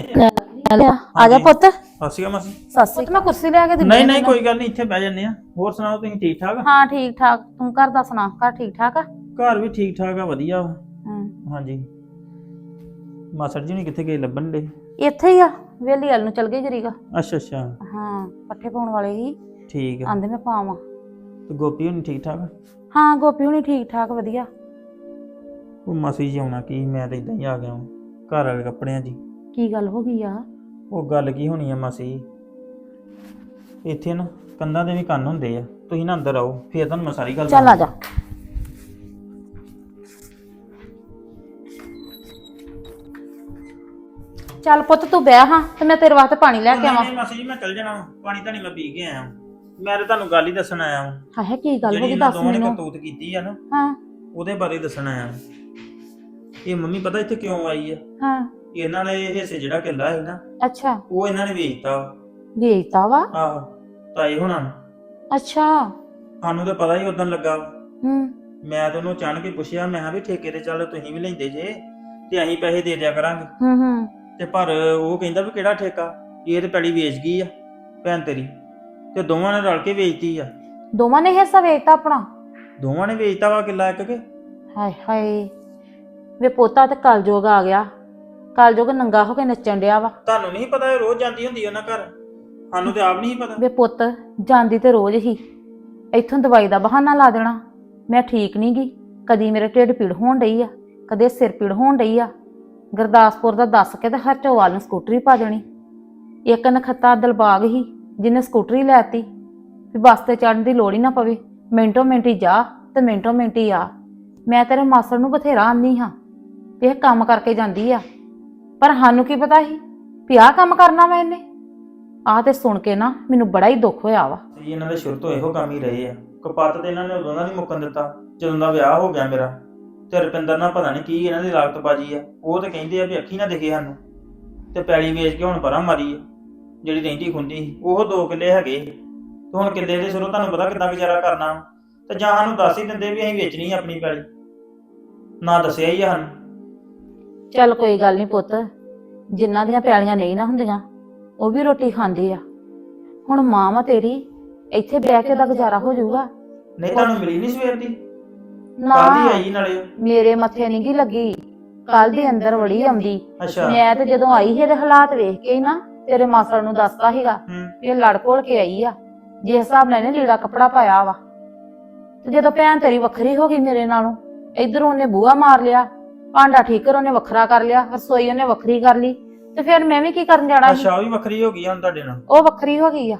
B: ਲਿਆ ਆ ਜਾ ਪੁੱਤ।
E: ਸਸਿਆ ਮਾਸੀ
B: ਸੱਸ ਮੈਂ ਕੁਰਸੀ ਲਿਆ ਕੇ ਦਿੰਦੀ
E: ਨਹੀਂ ਨਹੀਂ। ਕੋਈ ਗੱਲ ਨਹੀਂ ਇੱਥੇ ਬਹਿ ਜੰਨੇ ਆ। ਹੋਰ ਸੁਣਾਓ ਤੁਸੀਂ ਠੀਕ ਠਾਕ? ਆ?
B: ਹਾਂ ਠੀਕ ਠਾਕ। ਤੂੰ ਘਰ ਦਾ ਸੁਣਾ ਘਰ ਠੀਕ ਠਾਕ ਆ?
E: ਘਰ ਵੀ ਠੀਕ ਠਾਕ ਆ ਵਧੀਆ ਵਾ।
B: ਹਾਂ।
E: ਹਾਂਜੀ। ਮਾਸੜ ਜੀ ਨੇ ਕਿੱਥੇ ਗਏ ਲੱਭਣ ਦੇ
B: ਇੱਥੇ ਹੀ ਆ ਵੇਲੀ ਵੱਲ ਨੂੰ ਚਲ ਗਈ ਜਰੀਗਾ
E: ਅੱਛਾ ਅੱਛਾ।
B: ਹਾਂ ਪੱਠੇ ਪਾਉਣ ਵਾਲੇ ਹੀ
E: ਠੀਕ ਆ।
B: ਆਂਦੇ ਮੈਂ ਪਾਵਾਂ।
E: ਤੇ ਗੋਪੀ ਹੁਣ ਠੀਕ ਠਾਕ ਆ?
B: ਹਾਂ ਗੋਪੀ ਹੁਣੀ ਠੀਕ ਠਾਕ ਵਧੀਆ।
E: ਉਹ ਮਾਸੀ ਜੀ ਆਉਣਾ ਕੀ ਮੈਂ ਤਾਂ ਇਦਾਂ ਹੀ ਆ ਗਿਆ। ਘਰ ਵਾਲੇ ਕੱਪੜਿਆਂ ਜੀ
B: ਕੀ ਗੱਲ ਹੋ ਗਈ ਆ?
E: ਉਹ ਗੱਲ ਕੀ ਹੋਣੀ ਆ ਮਾਸੀ? ਇੱਥੇ ਨਾ ਕੰਧਾਂ ਦੇ ਵੀ ਕੰਨ ਹੁੰਦੇ ਆ ਤੁਸੀਂ ਨਾ ਅੰਦਰ ਆਓ ਫੇਰ ਤੁਹਾਨੂੰ ਮੈਂ ਸਾਰੀ ਗੱਲ
B: ਚੱਲ ਆ ਜਾ। ਚੱਲ ਪੁੱਤ ਤੂੰ ਬਹਿ ਹਾਂ ਤੇ ਮੈਂ ਤੇਰੇ ਵਾਸਤੇ ਪਾਣੀ ਲੈ ਕੇ ਆਵਾਂ।
E: ਨਹੀਂ ਮਾਸੀ ਜੀ ਮੈਂ ਚੱਲ ਜਾਣਾ। ਪਾਣੀ ਤਾਂ ਨਹੀਂ ਮੈਂ ਪੀ ਕੇ ਆਇਆ ਵਾਂ। ਮੈਂ ਤਾਂ ਤੁਹਾਨੂੰ ਗੱਲ ਹੀ ਦੱਸਣ ਆਇਆ ਵਾਂ।
B: ਹਾਏ ਕੀ ਗੱਲ ਹੋ ਗਈ ਦੱਸ
E: ਦੋਵਾਂ ਨੇ
B: ਮੈਨੂੰ।
E: ਕੀਤੀ ਆ ਨਾ
B: ਹਾਂ।
E: ਉਹਦੇ ਬਾਰੇ ਦੱਸਣ ਆਇਆ ਇਹ ਮੰਮੀ ਪਤਾ ਇੱਥੇ ਕਿਉਂ ਆਈ ਆ?
B: ਹਾਂ।
E: ਇਹਨਾਂ ਨੇ ਇਹ ਹਿੱਸੇ ਜਿਹੜਾ ਕਿੱਲਾ ਸੀ ਨਾ
B: ਅੱਛਾ।
E: ਉਹ ਇਹਨਾਂ ਨੇ ਵੇਚਤਾ
B: ਵੇਚਤਾ ਵਾ?
E: ਆਹੋ ਤਾਏ ਹੁਣਾਂ ਨੂੰ।
B: ਅੱਛਾ।
E: ਸਾਨੂੰ ਤਾਂ ਪਤਾ ਹੀ ਉਦੋਂ ਲੱਗਾ
B: ਹੂੰ।
E: ਮੈਂ ਤਾਂ ਉਹਨੂੰ ਚਾਣ ਕੇ ਪੁੱਛਿਆ ਮੈਂ ਕਿਹਾ ਵੀ ਠੇਕੇ ਤੇ ਚੱਲ ਤੁਸੀਂ ਵੀ ਲੈਂਦੇ ਜੇ ਤੇ ਅਸੀਂ ਪੈਸੇ ਦੇ ਦਿਆ ਕਰਾਂਗੇ।
B: ਹੂੰ ਹੂੰ।
E: ਤੇ ਪਰ ਉਹ ਕਹਿੰਦਾ ਵੀ ਕਿਹੜਾ ਠੇਕਾ? ਇਹ ਤੇ ਪੈਲੀ ਵੇਚ ਗਈ ਆ ਭੈਣ ਤੇਰੀ। ਤੇ ਦੋਵਾਂ ਨੇ ਰਲ ਕੇ ਵੇਚਤੀ ਆ।
B: ਦੋਵਾਂ ਨੇ ਹਿੱਸਾ ਵੇਚਤਾ ਆਪਣਾ?
E: ਦੋਵਾਂ ਨੇ ਵੇਚਤਾ ਵਾ ਕਿੱਲਾ ਇੱਕ ਕੇ।
B: ਹਾਏ ਹਾਏ। ਵੇ ਪੋਤਾ ਤੇ ਕਲਜੋਗ ਆ ਗਿਆ। ਕਲਜੋਗ ਨੰਗਾ ਹੋ ਕੇ ਨੱਚਣ ਡਿਆ ਵਾ।
E: ਤੁਹਾਨੂੰ ਨਹੀਂ ਪਤਾ ਇਹ ਰੋਜ਼ ਜਾਂਦੀ ਹੁੰਦੀ ਉਹਨਾਂ ਘਰ? ਸਾਨੂੰ ਤੇ ਆਪ ਨਹੀਂ ਪਤਾ।
B: ਵੇ ਪੁੱਤ ਜਾਂਦੀ ਤੇ ਰੋਜ਼ ਹੀ। ਇੱਥੋਂ ਦਵਾਈ ਦਾ ਬਹਾਨਾ ਲਾ ਦੇਣਾ। ਮੈਂ ਠੀਕ ਨਹੀਂ ਗਈ ਕਦੀ ਮੇਰੇ ਢਿੱਡ ਪੀੜ ਹੋਣ ਡਈ ਆ। ਕਦੇ ਸਿਰ ਪੀੜ ਹੋਣ ਡਈ ਆ। ਗੁਰਦਾਸਪੁਰ ਦਾ ਦੱਸ ਕੇ ਤੇ ਹਰਚੋਵਾਲ ਨੂੰ ਸਕੂਟਰੀ ਪਾ ਦੇਣੀ। ਇੱਕ ਨਖੱਤਾ ਦਿਲਬਾਗ ਹੀ ਜਿਹਨੇ ਸਕੂਟਰੀ ਲੈਤੀ ਵੀ ਬੱਸ ਤੇ ਚੜਨ ਦੀ ਲੋੜ ਹੀ ਨਾ ਪਵੇ। ਮਿੰਟੋ ਮਿੰਟੀ ਜਾ ਤੇ ਮਿੰਟੋ ਮਿੰਟੀ ਆ। ਮੈਂ ਤੇਰੇ ਮਾਸੜ ਨੂੰ ਬਥੇਰਾ ਆਨੀ ਹਾਂ। ਵੀ ਇਹ ਕੰਮ ਕਰਕੇ ਜਾਂਦੀ ਆ। ਪਰ ਸਾਨੂੰ ਕੀ ਪਤਾ ਸੀ ਵੀ ਆਹ ਕੰਮ ਕਰਨਾ ਵਾ ਇਹਨੇ? ਆਹ ਤੇ ਸੁਣ ਕੇ ਨਾ ਮੈਨੂੰ ਬੜਾ ਹੀ ਦੁੱਖ ਹੋਇਆ ਵਾ।
E: ਜੀ ਇਹਨਾਂ ਦੇ ਸ਼ੁਰੂ ਤੋਂ ਇਹੋ ਕੰਮ ਹੀ ਰਹੇ ਆ। ਕਪੱਤ ਤੇ ਇਹਨਾਂ ਨੇ ਉਦੋਂ ਦਾ ਨਹੀਂ ਮੁੱਕਣ ਦਿੱਤਾ, ਜਦੋਂ ਦਾ ਵਿਆਹ ਹੋ ਗਿਆ ਮੇਰਾ। ਤੇ ਰੁਪਿੰਦਰ ਨਾਲ ਪਤਾ ਨਹੀਂ ਕੀ ਇਹਨਾਂ ਦੀ ਲਾਗਤਬਾਜੀ ਆ। ਉਹ ਤੇ ਕਹਿੰਦੇ ਆ ਵੀ ਅੱਖੀ ਨਾ ਦਿਖੇ ਸਾਨੂੰ। ਤੇ ਪੈਲੀ ਵੇਚ ਕੇ ਹੁਣ ਪਰਾਂ ਮਾਰੀ ਆ, ਜਿਹੜੀ ਰਹਿੰਦੀ ਖੁੰਦੀ ਸੀ। ਉਹ ਦੋ ਕਿੱਲੇ ਹੈਗੇ ਸੀ। ਤੇ ਹੁਣ ਕਿੱਲੇ ਦੇ ਸਿਰੋਂ ਤੁਹਾਨੂੰ ਪਤਾ ਕਿੱਦਾਂ ਗੁਜ਼ਾਰਾ ਕਰਨਾ ਤੇ ਜਾਂ ਸਾਨੂੰ ਦੱਸ ਹੀ ਦਿੰਦੇ ਵੀ ਅਸੀਂ ਵੇਚਣੀ ਆ ਆਪਣੀ ਪੈਲੀ। ਨਾ ਦੱਸਿਆ ਹੀ ਆ ਸਾਨੂੰ।
B: ਚੱਲ ਕੋਈ ਗੱਲ ਨਹੀਂ ਪੁੱਤ ਜਿਨ੍ਹਾਂ ਦੀਆਂ ਪਿਆਲੀਆਂ ਨਹੀਂ ਨਾ ਹੁੰਦੀਆਂ ਉਹ ਵੀ ਰੋਟੀ ਖਾਂਦੇ ਆ। ਹੁਣ ਮਾਂ ਵਾ ਤੇਰੀ ਇੱਥੇ ਬਹਿ ਕੇ ਦਾ ਗੁਜ਼ਾਰਾ ਹੋ ਜਾਊਗਾ।
E: ਨਹੀਂ ਤੁਹਾਨੂੰ ਮਿਲੀ ਨਹੀਂ ਸਵੇਰ ਦੀ?
B: ਨਾ
E: ਕੱਲ ਦੀ ਆਈ ਨਾਲੇ।
B: ਮੇਰੇ ਮੱਥੇ ਨਹੀਂ ਗੀ ਲੱਗੀ ਕੱਲ ਦੇ ਅੰਦਰ ਵੜੀ ਆਉਂਦੀ।
E: ਅੱਛਾ।
B: ਮੈਂ ਤੇ ਜਦੋਂ ਆਈ ਇਹਦੇ ਹਾਲਾਤ ਵੇਖ ਕੇ ਹੀ ਨਾ ਤੇਰੇ ਮਾਸੜ ਨੂੰ ਦੱਸਤਾ ਸੀਗਾ
E: ਹੂੰ।
B: ਇਹ ਲੜ ਘੋਲ ਕੇ ਆਈ ਆ ਜਿਸ ਹਿਸਾਬ ਨਾਲ ਇਹਨੇ ਲੀੜਾ ਕੱਪੜਾ ਪਾਇਆ ਵਾ। ਤੇ ਜਦੋਂ ਭੈਣ ਤੇਰੀ ਵੱਖਰੀ ਹੋ ਗਈ ਮੇਰੇ ਨਾਲੋਂ ਇਧਰੋਂ ਉਹਨੇ ਬੂਹਾ ਮਾਰ ਲਿਆ ਭਾਂਡਾ ਠੀਕਰ ਉਹਨੇ ਵੱਖਰਾ ਕਰ ਲਿਆ ਰਸੋਈ ਉਹਨੇ ਵੱਖਰੀ ਕਰ ਲਈ। ਤੇ ਫਿਰ ਮੈਂ ਵੀ ਕੀ ਕਰਨ ਜਾਣਾ ਸੀ?
E: ਅੱਛਾ ਉਹ ਵੀ ਵੱਖਰੀ ਹੋ ਗਈ ਹੁਣ ਤੁਹਾਡੇ ਨਾਲ?
B: ਉਹ ਵੱਖਰੀ ਹੋ ਗਈ ਆ।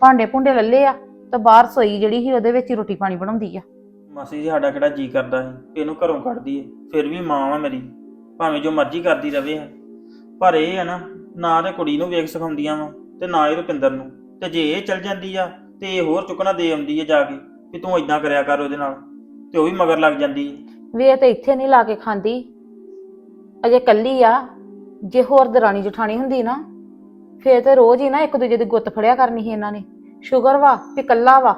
B: ਭਾਂਡੇ ਭੁੰਡੇ ਲੱਲੇ ਆ ਤੇ ਬਾਹਰ ਸੋਈ ਜਿਹੜੀ ਸੀ ਉਹਦੇ ਵਿੱਚ ਹੀ ਰੋਟੀ ਪਾਣੀ ਬਣਾਉਂਦੀ ਆ।
E: ਮਾਸੀ ਜੀ ਸਾਡਾ ਕਿਹੜਾ ਜੀ ਕਰਦਾ ਸੀ? ਕਿ ਇਹਨੂੰ ਘਰੋਂ ਕੱਢ ਦਈਏ ਫਿਰ ਵੀ ਮਾਂ ਵਾ ਮੇਰੀ। ਭਾਵੇਂ ਜੋ ਮਰਜ਼ੀ ਕਰਦੀ ਰਵੇ ਪਰ ਇਹ ਆ ਨਾ ਨਾ ਤੇ ਕੁੜੀ ਨੂੰ ਵੇਖ ਸਿਖਾਉਂਦੀਆਂ ਵਾ ਤੇ ਨਾ ਇਹ ਰੁਪਿੰਦਰ ਨੂੰ। ਤੇ ਜੇ ਇਹ ਚਲ ਜਾਂਦੀ ਆ ਤੇ ਇਹ ਹੋਰ ਚੁੱਕਣਾ ਦੇ ਆਉਂਦੀ ਆ ਜਾ ਕੇ ਵੀ ਤੂੰ ਇਦਾਂ ਕਰਿਆ ਕਰ ਉਹਦੇ ਨਾਲ। ਤੇ ਉਹ ਵੀ ਮਗਰ ਲੱਗ ਜਾਂਦੀ ਹੈ
B: ਵੀ ਇਹ ਤੇ ਇੱਥੇ ਨਹੀਂ ਲਾ ਕੇ ਖਾਂਦੀ। ਅਜੇ ਕੱਲੀ ਆ ਜੇ ਹੋਰ ਦਰਾਣੀ ਜਠਾਣੀ ਹੁੰਦੀ ਨਾ ਫੇਰ ਤੇ ਰੋਜ਼ ਹੀ ਨਾ ਇੱਕ ਦੂਜੇ ਦੀ ਗੁੱਤ ਫੜਿਆ ਕਰਨੀ ਸੀ ਇਹਨਾਂ ਨੇ। ਸ਼ੁਗਰ ਵਾ ਵੀ ਕੱਲਾ ਵਾ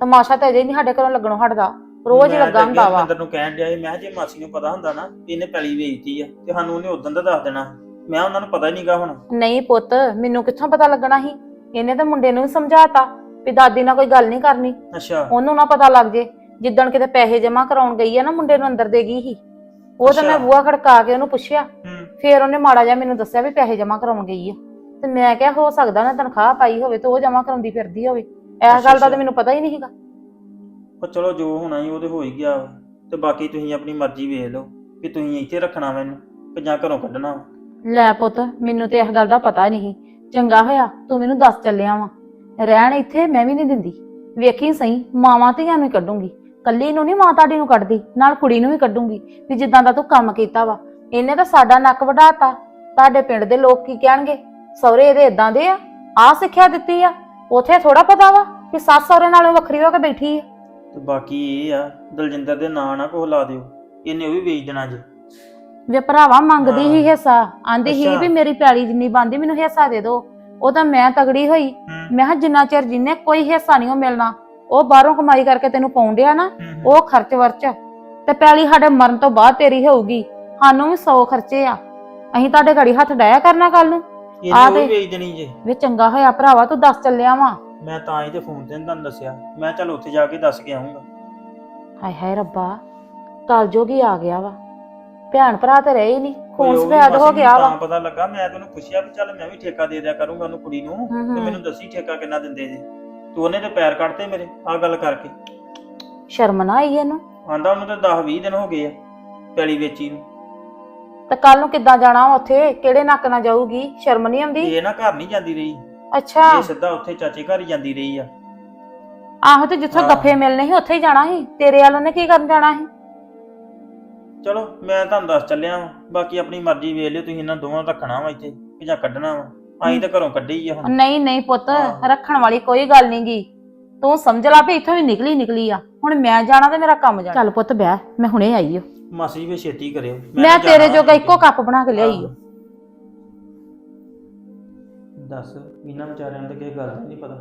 B: ਤਮਾਸ਼ਾ ਤਾਂ ਅਜੇ ਨਹੀਂ ਸਾਡੇ ਘਰੋਂ ਲੱਗਣੋਂ ਹਟਦਾ ਰੋਜ਼ ਹੀ ਲੱਗਾ ਹੁੰਦਾ ਵਾ।
E: ਰੁਪਿੰਦਰ ਨੂੰ ਕਹਿਣ ਡਿਆ ਸੀ ਮੈਂ ਜੇ ਮਾਸੀ ਨੂੰ ਪਤਾ ਹੁੰਦਾ ਨਾ ਵੀ ਇਹਨੇ ਪੈਲੀ ਵੇਚਤੀ ਆ ਤੇ ਸਾਨੂੰ ਉਹਨੇ ਉਦੋਂ ਦਾ ਦੱਸ ਦੇਣਾ। ਮੈਂ ਉਹਨਾਂ ਨੂੰ ਪਤਾ ਹੀ ਨਹੀਂਗਾ ਹੁਣ।
B: ਨਹੀਂ ਪੁੱਤ ਮੈਨੂੰ ਕਿੱਥੋਂ ਪਤਾ ਲੱਗਣਾ ਸੀ? ਇਹਨੇ ਤਾਂ ਮੁੰਡੇ ਨੂੰ ਵੀ ਸਮਝਾਤਾ ਵੀ ਦਾਦੀ ਨਾਲ ਕੋਈ ਗੱਲ ਨਹੀਂ ਕਰਨੀ।
E: ਅੱਛਾ।
B: ਉਹਨੂੰ ਨਾ ਪਤਾ ਲੱਗ ਜੇ। ਜਿੱਦਣ ਕਿਤੇ ਪੈਸੇ ਜਮ੍ਹਾਂ ਕਰਾਉਣ ਗਈ ਆ ਨਾ ਮੁੰਡੇ ਨੂੰ ਅੰਦਰ ਦੇ ਗਈ ਸੀ ਉਹ ਤਾਂ ਮੈਂ
E: ਅੱਛਾ।
B: ਬੂਹਾ ਖੜਕਾ ਕੇ ਉਹਨੂੰ ਪੁੱਛਿਆ।
E: ਹੂੰ।
B: ਫੇਰ ਉਹਨੇ ਮਾੜਾ ਜਿਹਾ ਮੈਨੂੰ ਦੱਸਿਆ ਵੀ ਪੈਸੇ ਜਮ੍ਹਾਂ ਕਰਾਉਣ ਗਈ ਆ। ਤੇ ਮੈਂ ਕਿਹਾ ਹੋ ਸਕਦਾ ਨਾ ਤਨਖਾਹ ਪਾਈ ਹੋਵੇ ਤੇ ਉਹ ਜਮ੍ਹਾਂ ਕਰਾਉਂਦੀ ਫਿਰਦੀ ਹੋਵੇ।
E: ਅੱਛਾ,
B: ਗੱਲ ਦਾ
E: ਅੱਛਾ।
B: ਤਾਂ ਮੈਨੂੰ ਪਤਾ ਹੀ ਨਹੀਂ ਸੀਗਾ।
E: ਪਰ ਚਲੋ ਜੋ ਹੋਣਾ ਸੀ ਉਹ ਤੇ ਹੋ ਹੀ ਗਿਆ ਵਾ। ਤੇ ਬਾਕੀ ਤੁਸੀਂ ਆਪਣੀ ਮਰਜ਼ੀ ਵੇਖ ਲਓ ਵੀ ਤੁਸੀਂ ਇੱਥੇ ਰੱਖਣਾ ਮੈਨੂੰ ਕਿ ਜਾਂ ਘਰੋਂ ਕੱਢਣਾ ਵਾ।
B: ਲੈ ਪੁੱਤ ਮੈਨੂੰ ਤੇ ਇਸ ਗੱਲ ਦਾ ਪਤਾ ਨਹੀਂ ਚੰਗਾ ਹੋਇਆ ਤੂੰ ਮੈਨੂੰ ਦੱਸ ਚੱਲਿਆ ਵਾ। ਰਹਿਣ ਇੱਥੇ ਮੈਂ ਵੀ ਨਹੀਂ ਦਿੰਦੀ। ਵੇਖੀ ਸਹੀ ਮਾਵਾਂ ਧੀਆਂ ਨੂੰ ਹੀ ਕੱਢੂੰਗੀ। ਕੱਲੀ ਨੂੰ ਨਹੀਂ ਮਾਂ ਤੁਹਾਡੀ ਨੂੰ ਕੱਢਦੀ ਨਾਲ ਕੁੜੀ ਨੂੰ ਵੀ ਕੱਢੂੰਗੀ ਵੀ ਜਿੱਦਾਂ ਦਾ ਤੂੰ ਕੰਮ ਕੀਤਾ ਵਾ। ਇਹਨੇ ਤਾਂ ਸਾਡਾ ਨੱਕ ਵਢਾਤਾ। ਤੁਹਾਡੇ ਪਿੰਡ ਦੇ ਲੋਕ ਕੀ ਕਹਿਣਗੇ? ਸਹੁਰੇ ਇਹਦੇ ਇਦਾਂ ਦੇ ਆ ਆ ਸਿੱਖਿਆ ਦਿੱਤੀ ਆ ਉਥੇ ਥੋੜਾ ਪਤਾ ਵਾ ਕਿ ਸੱਸ ਸਹੁਰੇ ਨਾਲੋਂ ਵੱਖਰੀ ਹੋ ਕੇ ਬੈਠੀ ਆ।
E: ਤੇ ਬਾਕੀ ਇਹ ਆ ਦਲਜਿੰਦਰ ਦੇ ਨਾਂ ਨਾ ਕੋਹ ਲਾ ਦਿਓ ਇਹਨੇ ਉਹ ਵੀ ਵੇਚ ਦੇਣਾ ਜੇ।
B: ਵੇ ਭਰਾਵਾ ਮੰਗਦੀ ਹੀ। ਹਿੱਸਾ ਆਂਦੀ ਹੀ
E: ਅੱਛਾ।
B: ਵੀ ਮੇਰੀ ਪਿਆਲੀ ਜਿੰਨੀ ਬੰਦੀ ਮੈਨੂੰ ਹਿੱਸਾ ਦੇ ਦਿਓ। ਉਹ ਤਾਂ ਮੈਂ ਤਗੜੀ ਹੋਈ।
E: ਹੂੰ।
B: ਮੈਂ ਕਿਹਾ ਜਿੰਨਾ ਚਿਰ ਜਿੰਨੇ ਕੋਈ ਹਿੱਸਾ ਨਹੀਂ ਉਹ ਮਿਲਣਾ ਉਹ ਬਾਹਰੋਂ ਕਮਾਈ ਕਰਕੇ ਤੈਨੂੰ ਪਾਉਂਦਿਆ ਨਾ
E: ਹੂੰ, ਹੂੰ।
B: ਉਹ ਖਰਚ ਵਰਚ। ਤੇ ਪੈਲੀ ਸਾਡੇ ਮਰਨ ਤੋਂ ਬਾਅਦ ਤੇਰੀ ਹੋਊਗੀ। ਸਾਨੂੰ ਵੀ 100 ਖਰਚੇ ਆ। ਅਸੀਂ ਤੁਹਾਡੇ ਘੜੀ ਹੱਥ ਡਾਇਆ ਕਰਨਾ ਕੱਲ ਨੂੰ?
E: ਇਹਨੇ
B: ਆ
E: ਉਹ ਵੀ
B: ਤੇ-
E: ਵੇਚ ਦੇਣੀ ਜੇ।
B: ਵੇ ਚੰਗਾ ਹੋਇਆ ਭਰਾਵਾ ਤੂੰ ਦੱਸ ਚੱਲਿਆ ਵਾ।
E: ਮੈਂ ਤਾਂ ਹੀ ਤੇ ਫੋਨ ਤੇ ਨੀ ਤੁਹਾਨੂੰ ਦੱਸਿਆ। ਮੈਂ ਚੱਲ ਉੱਥੇ ਜਾ ਕੇ ਦੱਸ ਕੇ ਆਉਂਗਾ
B: ਹਾਏ ਹਾਏ ਰੱਬਾ ਕਲਜੋਗੀ ਆ ਗਿਆ ਵਾ। ਭੈਣ ਭਰਾ ਤੇ ਰਹੇ ਹੀ ਨਹੀਂ। ਖੂਨ ਸਫੈਦ ਹੋ ਗਿਆ ਵਾ।
E: ਤਾਂ ਪਤਾ ਲੱਗਾ ਮੈਂ ਤੈਨੂੰ ਪੁੱਛਿਆ ਵੀ ਚੱਲ ਮੈਂ ਵੀ ਠੇਕਾ ਦੇ ਦਿਆ ਕਰੂੰਗਾ ਉਹਨੂੰ ਕੁੜੀ ਨੂੰ।
B: ਹੂੰ,
E: ਤੇ
B: ਹੂੰ।
E: ਮੈਨੂੰ ਦੱਸੀ ਠੇਕਾ ਕਿੰਨਾ ਦਿੰਦੇ ਜੇ ਤੂੰ ਉਹਨੇ ਤੇ ਪੈਰ ਕੱਢਤੇ ਮੇਰੇ ਆ ਗੱਲ ਕਰਕੇ।
B: ਸ਼ਰਮ ਨਾ ਆਈ ਇਹਨੂੰ?
E: ਆਂਦਾ ਉਹਨੂੰ ਤੇ 10 20 ਦਿਨ ਹੋ ਗਏ ਆ ਪੈਲੀ ਵੇਚੀ ਨੂੰ।
B: ਤੇ ਕੱਲ ਨੂੰ ਕਿੱਦਾਂ ਜਾਣਾ ਵਾ ਉੱਥੇ? ਕਿਹੜੇ ਨੱਕ ਨਾਲ ਜਾਊਗੀ? ਸ਼ਰਮ ਨਹੀਂ ਆਉਂਦੀ?
E: ਇਹ ਨਾ ਘਰ ਨਹੀਂ ਜਾਂਦੀ ਰਹੀ।
B: ਅੱਛਾ।
E: ਇਹ ਸਿੱਧਾ ਉੱਥੇ ਚਾਚੇ ਘਰ ਹੀ ਜਾਂਦੀ ਰਹੀ ਆ।
B: ਆਹੋ ਤੇ ਜਿੱਥੋਂ
E: ਹਾਂ।
B: ਗੱਫੇ ਮਿਲਨੇ ਸੀ ਉੱਥੇ ਹੀ ਜਾਣਾ ਸੀ? ਤੇਰੇ ਵੱਲ ਉਹਨੇ ਕੀ ਕਰਨ ਜਾਣਾ ਸੀ?
E: ਚਲੋ ਮੈਂ ਤੁਹਾਨੂੰ ਦੱਸ ਚੱਲਿਆ ਵਾਂ। ਬਾਕੀ ਆਪਣੀ ਮਰਜ਼ੀ ਵੇਖ ਲਿਓ ਤੁਸੀਂ ਇਹਨਾਂ ਦੋਵਾਂ ਨੂੰ ਰੱਖਣਾ ਵਾ ਇੱਥੇ ਕਿ ਜਾਂ ਕੱਢਣਾ ਵਾ। ਅਸੀਂ ਤਾਂ ਘਰੋਂ ਕੱਢੀ ਆ ਹੁਣ।
B: ਨਹੀਂ ਨਹੀਂ ਪੁੱਤ
E: ਹਾਂ।
B: ਰੱਖਣ ਵਾਲੀ ਕੋਈ ਗੱਲ ਨੀ ਗੀ। ਤੂੰ ਸਮਝ ਲਾ ਵੀ ਇੱਥੋਂ ਵੀ ਨਿਕਲੀ ਨਿਕਲੀ ਆ। ਹੁਣ ਮੈਂ ਜਾਣਾ ਤੇ ਮੇਰਾ ਕੰਮ ਜਾਣਾ। ਚੱਲ ਪੁੱਤ ਬਹਿ ਮੈਂ ਹੁਣੇ ਆਈ ਓ
E: ਮਾਸੀ ਵੀ ਛੇਤੀ ਕਰਿਓ
B: ਮੈਂ
E: ਤਾਂ
B: ਤੇਰੇ
E: ਜਾਣਾ
B: ਜੋਗਾ ਇੱਕੋ ਕੱਪ ਬਣਾ ਕੇ ਲਿਆਈ ਓ
E: ਦੱਸ ਇਹਨਾਂ ਵਿਚਾਰਿਆਂ ਨੂੰ ਤਾਂ ਕਿਸੇ ਗੱਲ ਦਾ ਨਹੀਂ ਪਤਾ।